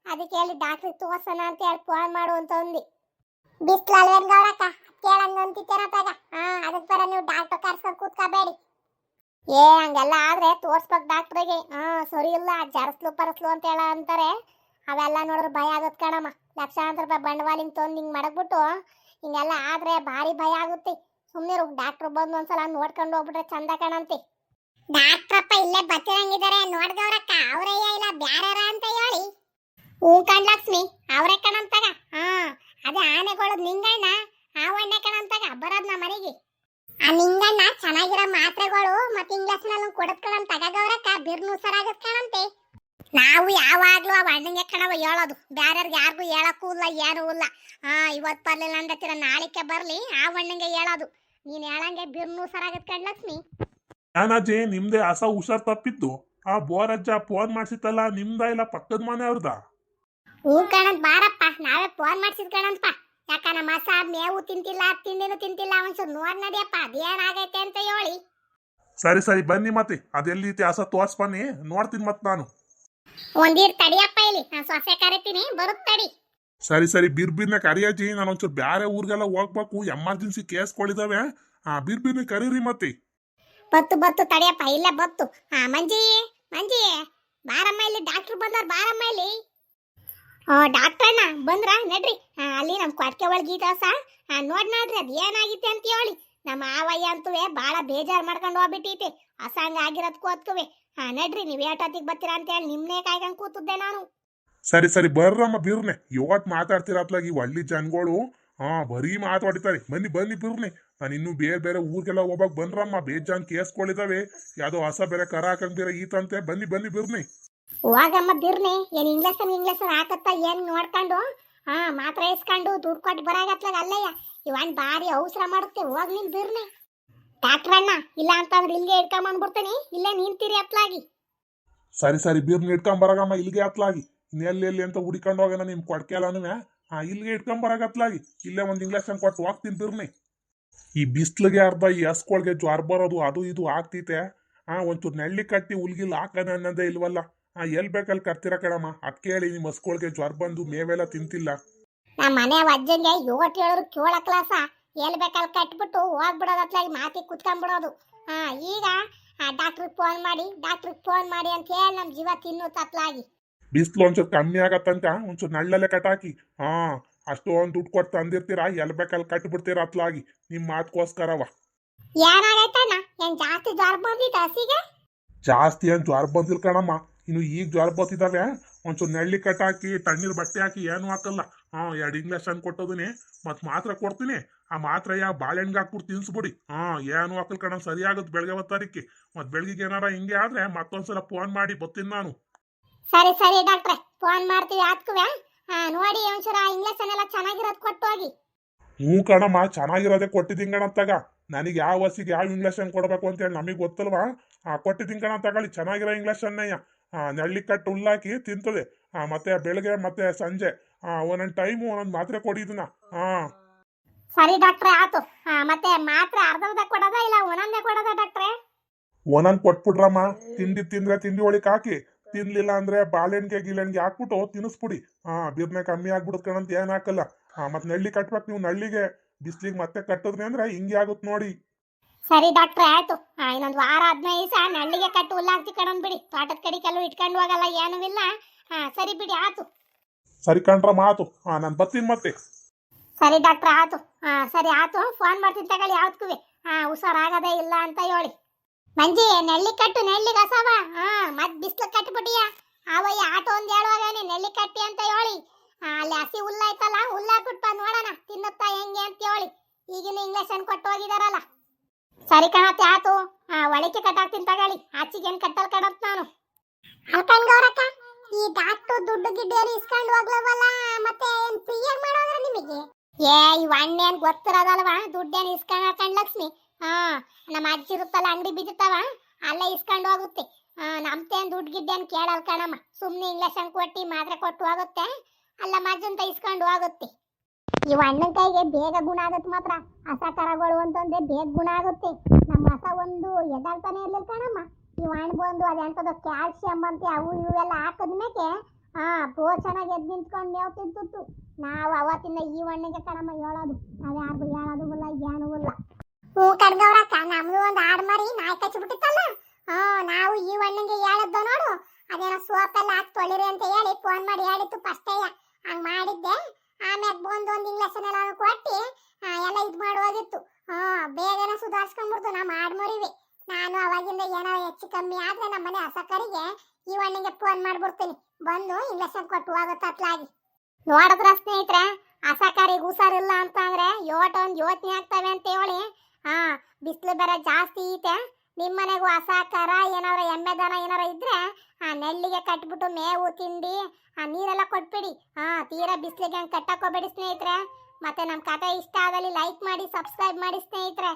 ಅದಕ್ಕೆ ಹೇಳಿ ಡಾಕ್ಟ್ರಿಗೆ ತೋರ್ಸೋಣ ಅಂತ ಹೇಳಿ ಫೋನ್ ಮಾಡು ಅಂತ ಬಿಸ್ಲಲ್ವೇನ್ ಗೌರಕ್ಕ ಕೇಳಂಗ ಅಂತಿತ್ತೇನ ತಗ ಹಾ ಅದಕ್ಕೆ ಬರ ನೀವು ಡಾಕ್ಟರ್ ಕರ್ಸ್ಕೊಂಡು ಕೂತ್ಕೋಬೇಡಿ. ಏ, ಹಂಗೆಲ್ಲ ಆದ್ರೆ ತೋರ್ಸ್ಬೇಕು ಡಾಕ್ಟ್ರಿಗೆ ಹಾ ಸರಿ ಇಲ್ಲ, ಜರಸ್ಲು ಪರಸ್ಲು ಅಂತ ಹೇಳ ಅಂತಾರೆ. ಅವೆಲ್ಲ ನೋಡಿದ್ರೆ ಭಯ ಆಗುತ್ತೆ ಕಣಮ್ಮ. ಲಕ್ಷಾಂತರ ರೂಪಾಯಿ ಬಂಡವಾಳ ಹಿಂಗೆ ತಂದು ಹಿಂಗೆ ಮಡಗ್ಬಿಟ್ಟು, ಹಿಂಗೆಲ್ಲ ಆದ್ರೆ ಭಾರಿ ಭಯ ಆಗುತ್ತೆ. ಸುಮ್ಮನೆ ಡಾಕ್ಟ್ರ್ ಬಂದು ಒಂದ್ಸಲ ನೋಡ್ಕೊಂಡು ಹೋಗ್ಬಿಟ್ರೆ ಚಂದ ಕಣಂತಿ. ಡಾಕ್ಟ್ರಪ್ಪ ಇಲ್ಲೇ ಬತ್ತಿರಂಗಿದ್ದಾರೆ ನೋಡ್ದವ್ರಕ್ಕ ಅವರಯ್ಯ ಇಲ್ಲ ಬ್ಯಾರ ಅಂತ ಹೇಳಿ. ಹ್ಞೂ ಕಣ್ ಲಕ್ಷ್ಮಿ, ಅವರೇ ಕಣಂತಾಗ ಹಾ ಅದೇ ಆನೆಗಳು ನಿಂಗಣ್ಣ, ಆ ಒಣ್ಣೆ ಕಣಂತಾಗ ಬರೋದ್ ನಮ್ಮ ಮನೆಗೆ. ಆ ನಿಂಗಣ್ಣ ಚೆನ್ನಾಗಿರೋ ಮಾತ್ರೆಗಳು ಮತ್ತೆ ಇಂಗ್ಲೀಷ್ನಲ್ಲಿ ಕೊಡದ್ ಕಣಂತ ತಗಗವ್ರಕ್ಕ, ಬಿರ್ನು ಸರಾಗತ್ ಕಣಂತೆ ನಾವು ಯಾವಾಗ್ಲೂ ಆ ಅಣ್ಣಂಗೆ ಕಣವ ಹೇಳೋದು. ಬ್ಯಾರ್ಯಾರ್ಗೆ ಯಾರಿಗೂ ಹೇಳಕ್ಕೂ ಇಲ್ಲ, ಏನೂ ಇಲ್ಲ. ಹಾ ಇವತ್ತು ಬರ್ಲಿಲ್ಲ ಅಂದತ್ತಿರ ನಾಳಿಕೆ ಬರ್ಲಿ, ಆ ಅಣ್ಣಂಗೆ ಹೇಳೋದು. ನೀನ್ ಹೇಳಂಗೆ ಬಿರ್ನು ಸರಾಗತ್ ಕಣ್ ಲಕ್ಷ್ಮಿ. ನಾನಾಜಿ ನಿಮ್ದೇ ಅಸ ಹುಷಾರ್ ತಪ್ಪಿದ್ದು. ಆ ಬೋರಜ್ಜ ಫೋನ್ ಮಾಡ್ಸಿತ್ತಲ್ಲ, ನಿಮ್ದ ಇಲ್ಲ ಪಕ್ಕದ ಮನೆಯವ್ರದ? ಹ್ಞೂ ಕಣಂತ ಬಾರಪ್ಪ. ನಾವೇ ಫೋನ್ ಮಾಡ್ಸಿದ್ ಕಣಂತಪ್ಪ ಯಾಕ ನಮ್ಮ ಮೇವು ತಿಂತಿಲ್ಲ ತಿಂಡಿನೂ ತಿಂತಿಲ್ಲ ಒಂಚೂರು ನೋಡ್ ನಡಿಯಪ್ಪ. ಅದೇನಾಗೈತೆ ಅಂತ ಹೇಳಿ. ಸರಿ ಸರಿ ಬನ್ನಿ ಮತ್ತೆ. ಅದೆಲ್ಲಿ ಇತಿಹಾಸ ತೋರ್ಸ್ ಬನ್ನಿ. ನೋಡ್ತೀನಿ ಮತ್ತೆ ನಾನು. ಒಂದೀರ್ ತಡಿಯಪ್ಪ ಇಲ್ಲಿ. ನಾನು ಸೊಸೆ ಕರಿತೀನಿ. ಬರುತ್ ತಡಿ. ಸರಿ ಸರಿ ಬಿರ್ಬಿರ್ನ ಕರಿಯಾಜಿ. ನಾನು ಒಂಚೂರು ಬೇರೆ ಊರಿಗೆಲ್ಲ ಹೋಗ್ಬೇಕು. ಎಮರ್ಜೆನ್ಸಿ ಕೇಸ್ಗಳಿದಾವೆ. ಆ ಬಿರ್ಬಿರ್ನ ಕರೀರಿ ಮತ್ತೆ. ಬತ್ತು ಬತ್ತು ತಡಿಯಪ್ಪ. ಇಲ್ಲ ಬತ್ತು. ಹಾ ಮಂಜಿ ಮಂಜಿ. ಬಾರಮ್ಮ ಇಲ್ಲಿ. ಡಾಕ್ಟರ್ ಬಂದಾರ ಬಾರಮ್ಮ ಇಲ್ಲಿ. ಓ ಡಾಕ್ಟರ್ ಅಣ್ಣ ಬಂದ್ರ ನಡ್ರಿ. ಅಲ್ಲಿ ನಮ್ಮ ಕೊಟ್ಕೆ ಒಳಗೆ ಗೀತಾಸ ಸಾ. ನೋಡ್ ನೋಡ್ರಿ ಅದು ಏನಾಗಿತ್ತೆ ಅಂತ ಹೇಳಿ. ನಮ್ಮ ಆವಯ್ಯ ಅಂತುವೆ ಬಾಳ ಬೇಜಾರ್ ಮಾಡ್ಕೊಂಡು ಹೋಗ್ಬಿಟ್ಟೈತೆ. ಅಸಂಗ ಆಗಿರೋದ್ ಕೂತ್ಕುವೆ. ಹಾ ನಡ್ರಿ, ನೀವ್ ಏಟೊತ್ತಿಗೆ ಬರ್ತೀರಾ ಅಂತ ಹೇಳಿ ನಿಮ್ನೆ ಕಾಯ್ಕೊಂಡ್ ಕೂತಿದ್ದೆ ನಾನು. ಸರಿ ಸರಿ, ಬರ್ರಮ್ಮ, ಬಿರ್ನೆ. ಇವತ್ ಮಾತಾಡ್ತಿರತ್ಲಾಗಿ ಹಳ್ಳಿ ಜನಗಳು. ಹಾ ಬರೀ ಮಾತಾಡ್ತಾರೆ ಬನ್ನಿ ಬನ್ನಿ, ಬಿರ್ನೆ. ನಾನು ಇನ್ನು ಬೇರೆ ಬೇರೆ ಊರಿಗೆಲ್ಲ ಹೋಗಕ್ ಬಂದ್ರಮ್ಮ. ಬೇಜಾನ್ ಕೇಸ್ಗಳಿದಾವೆ. ಯಾವ್ದೋ ಹೊಸ ಬೇರೆ ಕರ ಹಾಕಂಗ್ ಬೇರೆ ಈತಂತೆ. ಬನ್ನಿ ಬನ್ನಿ, ಬಿರ್ನಿ. ಹೋಗಮ್ಮ ಬಿರ್ನೆ. ಏನ್ ಇಂಗ್ಲೀಷ್ ಇಂಗ್ಲೀಷ್ ಹಾಕತ್ತ, ಏನು ನೋಡ್ಕೊಂಡು? ಹಾ, ಮಾತ್ರ ಇಸ್ಕೊಂಡು ದುಡ್ಡು ಕೊಟ್ಟು ಬರಾಗತ್ಲಾಗ ಅಲ್ಲಯ್ಯ ಇವನ್ ಬಾರಿ ಅವಸರ ಮಾಡುತ್ತೆ. ಹೋಗ್ ನೀನ್ ಬಿರ್ನೆ. ಡಾಕ್ಟ್ರಣ್ಣ ಇಲ್ಲ ಅಂತಂದ್ರೆ ಇಲ್ಲಿಗೆ ಇಟ್ಕೊಂಬಂದ್ಬಿಡ್ತೀನಿ ಇಲ್ಲೇ ನಿಂತೀರಿ ಅತ್ಲಾಗಿ. ಸರಿ ಸರಿ, ಬಿರ್ನ ಇಟ್ಕೊಂಡ್ ಬರಗಮ್ಮ ಇಲ್ಲಿಗೆ ಅತ್ಲಾಗಿ. ಇನ್ನೆಲ್ಲಿ ಎಲ್ಲಿ ಅಂತ ಹುಡಿಕೊಂಡು ಹೋಗೋಣ ನಿಮ್ ಕೊಡ್ಕೆಲ್ಲನುವೆ ಹಾ ಇಲ್ಲಿಗೆ ಇಟ್ಕೊಂಡ್ ಬರಗತ್ಲಾಗಿ. ಇಲ್ಲೇ ಒಂದ್ ಇಂಗ್ಲೀಷ್ ಕೊಟ್ಟು ಹೋಗ್ತೀನಿ ಬಿರ್ನಿ. ಈ ಬಿಸ್ಲಿಗೆ ಅರ್ಧ, ಈ ಹಸ್ಕೊಳ್ಗೆ ಜ್ವರ ಬರೋದು, ಅದು ಇದು ಆಗ್ತೈತೆ. ಹಾ, ಒಂಚೂರು ನೆಳ್ಳಿ ಕಟ್ಟಿ ಉಲ್ಗಿಲ್ ಹಾಕೋಣ ಅನ್ನೋದೇ ಇಲ್ವಲ್ಲ. ಹಾ ಎಲ್ ಬೇಕಲ್ಲಿ ಕರ್ತೀರ ಕಣಮ್ಮ? ಅದ್ ಕೇಳಿ ನಿಮ್ಮ ಹಸ್ಕೊಳ್ಗೆ ಜ್ವರ ಬಂದು ಮೇವೆಲ್ಲ ತಿಂತಿಲ್ಲ. ನಮ್ಮ ಮನೆ ಅಜ್ಜಂಗೆ ಯೋಟ್ ಹೇಳಿದ್ರು ಕೇಳ ಕ್ಲಾಸ ಎಲ್ಲಿ ಬೇಕಲ್ಲಿ ಕಟ್ಬಿಟ್ಟು ಹೋಗ್ಬಿಡೋದು ಅತ್ಲಾಗಿ ಮಾತಿ ಕುತ್ಕೊಂಡ್ಬಿಡೋದು. ಹಾಂ ಈಗ ಆ ಡಾಕ್ಟ್ರಿಗೆ ಫೋನ್ ಮಾಡಿ ಡಾಕ್ಟ್ರಿಗೆ ಫೋನ್ ಮಾಡಿ ಅಂತ ಹೇಳಿ ನಮ್ಮ ಜೀವ ತಿನ್ನು ತತ್ಲಾಗಿ ಬಿಸಿಲು ಒಂಚೂರು ಕಮ್ಮಿ ಆಗತ್ತಂತ ಒಂಚೂರು ನಳ್ಳಲ್ಲೇ ಕಟಾಕಿ ಹಾಂ ಅಷ್ಟೊಂದು ದುಡ್ಡು ಕೊಟ್ಟು ತಂದಿರ್ತೀರಾ ಎಲ್ಲಿ ಬೇಕಲ್ಲಿ ಕಟ್ಬಿಡ್ತೀರ ಅತ್ಲಾಗಿ? ನಿಮ್ಮ ಮಾತುಕೋಸ್ಕರವ. ಏನಾಗೈತಣ್ಣ? ಏನು ಜಾಸ್ತಿ ಜ್ವರ ಬಂದಿತ್ತು ಹಸಿಗೆ? ಜಾಸ್ತಿ ಏನು ಜ್ವರ ಬಂದಿಲ್ಲ ಕಣಮ್ಮ. ಇನ್ನು ಈಗ ಜ್ವರ ಬತ್ತಿದಾವೆ. ಒಂಚೂರು ನೆಳ್ಳಿ ಕಟ್ಟಾಕಿ ತಣ್ಣೀರ್ ಬಟ್ಟೆ ಹಾಕಿ ಏನು ಹಾಕಲ್ಲ. ಹಾ ಎರಡು ಇಂಗ್ಲೀಷನ್ ಕೊಟ್ಟೋದಿನಿ ಮತ್ತು ಮಾತ್ರ ಕೊಡ್ತೀನಿ. ಆ ಮಾತ್ರ ಯಾ ಬಾಳೆಹಣ್ಣಿಗೆ ಹಾಕ್ಬಿಟ್ಟು ತಿನ್ಸ್ಬಿಡಿ. ಹಾಂ ಏನು ಹಾಕಲ್ ಕಣ ಸರಿ ಆಗುತ್ತೆ ಬೆಳಗ್ಗೆ ಹೊತ್ತಾರಿಕೆ ಮತ್ ಬೆಳಗ್ಗೆ ಏನಾರ ಹಿಂಗೆ ಆದ್ರೆ ಮತ್ತೊಂದ್ಸಲ ಫೋನ್ ಮಾಡಿ ಬರ್ತೀನಿ ನಾನು. ಸರಿ ಸರಿ ಡಾಕ್ಟ್ರೆ ಫೋನ್ ಮಾಡ್ತೀವಿ ಆತ್ಕುವೆ. ಹಾಂ ನೋಡಿ ಒಂಚೂರ ಇಂಗ್ಲೀಷನ್ ಎಲ್ಲ ಚೆನ್ನಾಗಿರೋದು ಕೊಟ್ಟು ಹೋಗಿ. ಹ್ಞೂ ಕಣಮ್ಮ ಚೆನ್ನಾಗಿರೋದೇ ಕೊಟ್ಟಿದ್ದೀನಿ ಕಣ ತಗ. ನನಗೆ ಯಾವ ವಸಿಗೆ ಯಾವ ಇಂಗ್ಲೀಷನ್ ಕೊಡಬೇಕು ಅಂತೇಳಿ ನಮಗೆ ಗೊತ್ತಲ್ವಾ? ಆ ಕೊಟ್ಟಿದ್ದೀನಿ ಕಣ ತಗೊಳ್ಳಿ ಚೆನ್ನಾಗಿರೋ ಇಂಗ್ಲೀಷನ್ನಯ್ಯ ಆ ನೆಳ್ಳಿ ಕಟ್ಟು ಹುಲ್ಲಾಕಿ ತಿಂತದೆ. ಆ ಮತ್ತೆ ಬೆಳಗ್ಗೆ ಮತ್ತೆ ಸಂಜೆ. ಆ ಒಂದೊಂದು ಟೈಮು ಒಂದೊಂದು ಮಾತ್ರೆ ಕೊಡಿದನ ಹಾ ಸರಿ ಡಾಕ್ಟ್ರೆ ಆತು. ಮತ್ತೆ ಮಾತ್ರೆ ಅರ್ಧದ ಕೊಡೋದ ಇಲ್ಲ ಒಂದೊಂದೇ ಕೊಡೋದ ಡಾಕ್ಟ್ರೆ ಒಂದೊಂದು ಕೊಟ್ಬಿಡ್ರಮ್ಮ ತಿಂಡಿ ತಿಂದ್ರೆ ತಿಂಡಿ ಒಳಗೆ ಹಾಕಿ. ತಿನ್ಲಿಲ್ಲ ಅಂದ್ರೆ ಬಾಳೆಣ್ಗೆ ಗಿಲೆಣ್ಗೆ ಹಾಕ್ಬಿಟ್ಟು ತಿನ್ನಿಸ್ಬಿಡಿ. ಹಾ ಬಿರ್ನೆ ಕಮ್ಮಿ ಆಗ್ಬಿಡುತ್ತೆ ಕಣಂತ ಏನ್ ಹಾಕಲ್ಲ. ಹಾ ಮತ್ತೆ ನಳ್ಳಿ ಕಟ್ಬೇಕು ನೀವು ನಳ್ಳಿಗೆ. ಬಿಸ್ಲಿಗೆ ಮತ್ತೆ ಕಟ್ಟಿದ್ರಿ ಅಂದ್ರೆ ಹಿಂಗೆ ಆಗುತ್ತೆ ನೋಡಿ. ಸರಿ ಡಾಕ್ಟ್ರೆ ಆಯ್ತು. ಆ ಇನ್ನೊಂದು ವಾರ ಹದಿನೈದು ದಿವಸ ನಳ್ಳಿಗೆ ಕಟ್ಟು ಹುಲ್ಲಾಕ್ತಿ ಕಣನ್ ಬಿಡಿ. ತೋಟದ ಕಡೆ ಕೆಲವು ಇಟ್ಕೊಂಡು ಹೋಗಲ್ಲ ಏನೂ ಇಲ್ಲ. ಹಾ ಸರಿ ಬಿಡಿ ಆತು. ಸರಿ ಕಣ್ರ ಮಾತು. ಹಾ ನಾನು ಬರ್ತೀನಿ ಮತ್ತೆ. ಸರಿ ಡಾಕ್ಟ್ರೆ ಆತು. ಹಾ ಸರಿ ಆತು. ಫೋನ್ ಮಾಡ್ತೀನಿ ತಗೊಳ್ಳಿ ಯಾವ್ದಕ್ಕೂ ಹಾ ಹುಷಾರಾಗದೇ ಇಲ್ಲ ಅಂತ ಹೇಳಿ. ಮಂಜಿ ನೆಲ್ಲಿ ಕಟ್ಟು ನೆಲ್ಲಿ ಕಸವ. ಹಾ ಮತ್ ಬಿಸ್ಲು ಕಟ್ಬಿಟ್ಟಿಯ. ಅವಯ್ಯ ಆಟೋ ಒಂದ್ ಹೇಳುವಾಗ ನೆಲ್ಲಿ ಕಟ್ಟಿ ಅಂತ ಹೇಳಿ. ಅಲ್ಲಿ ಹಸಿ ಹುಲ್ಲ ಐತಲ್ಲ ಹುಲ್ಲ ಹಾಕ್ಬಿಟ್ಟು ನೋಡೋಣ ತಿನ್ನುತ್ತಾ ಹೆಂಗೆ ಅಂತ ಹೇಳಿ. ಈಗಿನ ಇಂಗ್ಲೀಷನ್ ಕೊಟ್ಟು ಹೋಗಿದಾರಲ್ಲ. ಸರಿ ಕಣತ್ತೆ ಆತು. ಆ ಒಳಕ್ಕೆ ಕಟ್ಟಾಕ್ತೀನಿ ತಗೊಳ್ಳಿ ಏನು ಕಟ್ಟಲ್ ಕಣತ್ ನಾನು? ಅಲ್ಕಂಗವ್ರಕ್ಕ ಈ ಡಾಕ್ಟರ್ ದುಡ್ಡು ಗಿಡ್ಡು ಏನು ಇಸ್ಕೊಂಡು ಹೋಗ್ಲವಲ್ಲ ಮತ್ತೆ ಏನ್ ಫ್ರೀಯಾಗಿ ಮಾಡೋದ್ರ ನಿಮಗೆ? ಏ ಈ ಏನ್ ಗೊತ್ತಿರೋದಲ್ವ? ದುಡ್ಡೇನು ಇಸ್ಕೊಂಡ್ ಹಾಕೊಂಡ್ ಲಕ್ಷ್ಮಿ? ಹಾ ನಮ್ಮ ಅಜ್ಜಿ ಇರುತ್ತಲ್ಲ ಅಂಗಡಿ ಬಿದ್ದಿರ್ತಾವ ಅಲ್ಲೇ ಇಸ್ಕೊಂಡು ಹೋಗುತ್ತೆ. ಹಾ ನಮ್ತೇನ್ ದುಡ್ಡು ಗಿಡ್ಡೇನ್ ಕೇಳಲ್ ಕಣಮ್ಮ. ಸುಮ್ನೆ ಇಂಗ್ಲೀಷನ್ ಕೊಟ್ಟಿ ಮಾತ್ರೆ ಕೊಟ್ಟು ಹೋಗುತ್ತೆ. ಅಲ್ಲ ಮಜ್ಜಂತ ಇಸ್ಕೊಂಡು ಹೋಗುತ್ತೆ. ಈ ಅಣ್ಣನ ಕೈಗೆ ಬೇಗ ಗುಣ ಆಗುತ್ತೆ ಮಾತ್ರ. ಹಸ ಕರಗಳು ಅಂತಂದ್ರೆ ಬೇಗ ಗುಣ ಆಗುತ್ತೆ. ನಮ್ಮ ಹಸ ಒಂದು ಎದಾಳ್ತಾನೆ ಇರ್ಲಿಲ್ಲ ಕಣಮ್ಮ. ಈ ಹಣ್ಣು ಬಂದು ಅದೆಂತದ ಕ್ಯಾಲ್ಸಿಯಂ ಅಂತ ಅವು ಇವೆಲ್ಲ ಹಾಕಿದ್ಮೇಲೆ ಹಾ ಬೋ ಚೆನ್ನಾಗಿ ಎದ್ದು ನಿಂತ್ಕೊಂಡು ಮೇವು ತಿಂತಿತ್ತು. ನಾವು ಅವತ್ತಿನ ಈ ಹಣ್ಣಿಗೆ ಕಣಮ್ಮ ಹೇಳೋದು. ನಾವು ಯಾರಿಗೂ ಹೇಳೋದು ಇಲ್ಲ, ಏನೂ ಇಲ್ಲ. ಹ್ಞೂ ಕಡ್ಗವ್ರಕ್ಕ ನಮ್ದು ಒಂದು ಆಡ್ ಮರಿ ನಾಯಿ ಕಚ್ಚಿಬಿಟ್ಟಿತ್ತಲ್ಲ ಹಾ, ನಾವು ಈ ಹಣ್ಣಿಗೆ ಹೇಳದ್ದು ನೋಡು. ಅದೇನೋ ಸೋಪ್ ಎಲ್ಲ ಹಾಕಿ ತೊಳಿರಿ ಅಂತ ಹೇಳಿ ಫೋನ್ ಮಾಡಿ ಹೇಳಿತ್ತು ಫಸ್ಟೇ ಹಂಗ್ ಮಾಡಿದ್ದೆ. ಆಮ್ಯಾಗ ಬಂದು ಒಂದು ಇಂಗ್ಲೇಷನ್ ಎಲ್ಲ ಕೊಟ್ಟು ಎಲ್ಲ ಇದು ಮಾಡೋದಿತ್ತು ಹಾ, ಬೇಗನೆ ಸುಧಾರಿಸ್ಕೊಂಡ್ಬಿಡ್ತು ನಾ ಮಾಡ್ಮರಿವಿ ನಾನು ಅವಾಗಿಂದ ಏನೋ ಹೆಚ್ಚು ಕಮ್ಮಿ ಆದ್ರೆ ನಮ್ಮ ಮನೆ ಹಸಕರಿಗೆ ಈ ಹಣ್ಣಿಗೆ ಫೋನ್ ಮಾಡ್ಬಿಡ್ತೀನಿ. ಬಂದು ಇಂಗ್ಲೇಷನ್ ಕೊಟ್ಟು ಹೋಗುತ್ತೆ ಅತ್ಲಾಗಿ. ನೋಡಿದ್ರ ಸ್ನೇಹಿತರೆ, ಹಸಕರಿಗೆ ಹುಷಾರಿಲ್ಲ ಅಂತ ಅಂದ್ರೆ ಯೋಟ ಒಂದು ಯೋಚನೆ ಆಗ್ತವೆ ಅಂತ ಹೇಳಿ ಹಾ, ಬಿಸಿಲು ಬೇರೆ ಜಾಸ್ತಿ ಐತೆ. ನಿಮ್ಮ ಮನೆಗೂ ಕರ, ಏನಾರ ಎಮ್ಮೆ ದನ ಏನಾರ ಇದ್ರೆ ಆ ನೆಲ್ಲಿಗೆ ಕಟ್ಬಿಟ್ಟು ಮೇವು ತಿಂಡಿ, ಆ ನೀರೆಲ್ಲ ಕೊಟ್ಬಿಡಿ. ಹಾ ತೀರಾ ಬಿಸಿಲಿಗೆ ಹಂಗೆ ಕಟ್ಟಕ್ಕೋಬೇಡಿ ಸ್ನೇಹಿತರೆ. ಮತ್ತೆ ನಮ್ಮ ಕಥೆ ಇಷ್ಟ ಆದಲ್ಲಿ ಲೈಕ್ ಮಾಡಿ ಸಬ್ಸ್ಕ್ರೈಬ್ ಮಾಡಿ ಸ್ನೇಹಿತರೆ.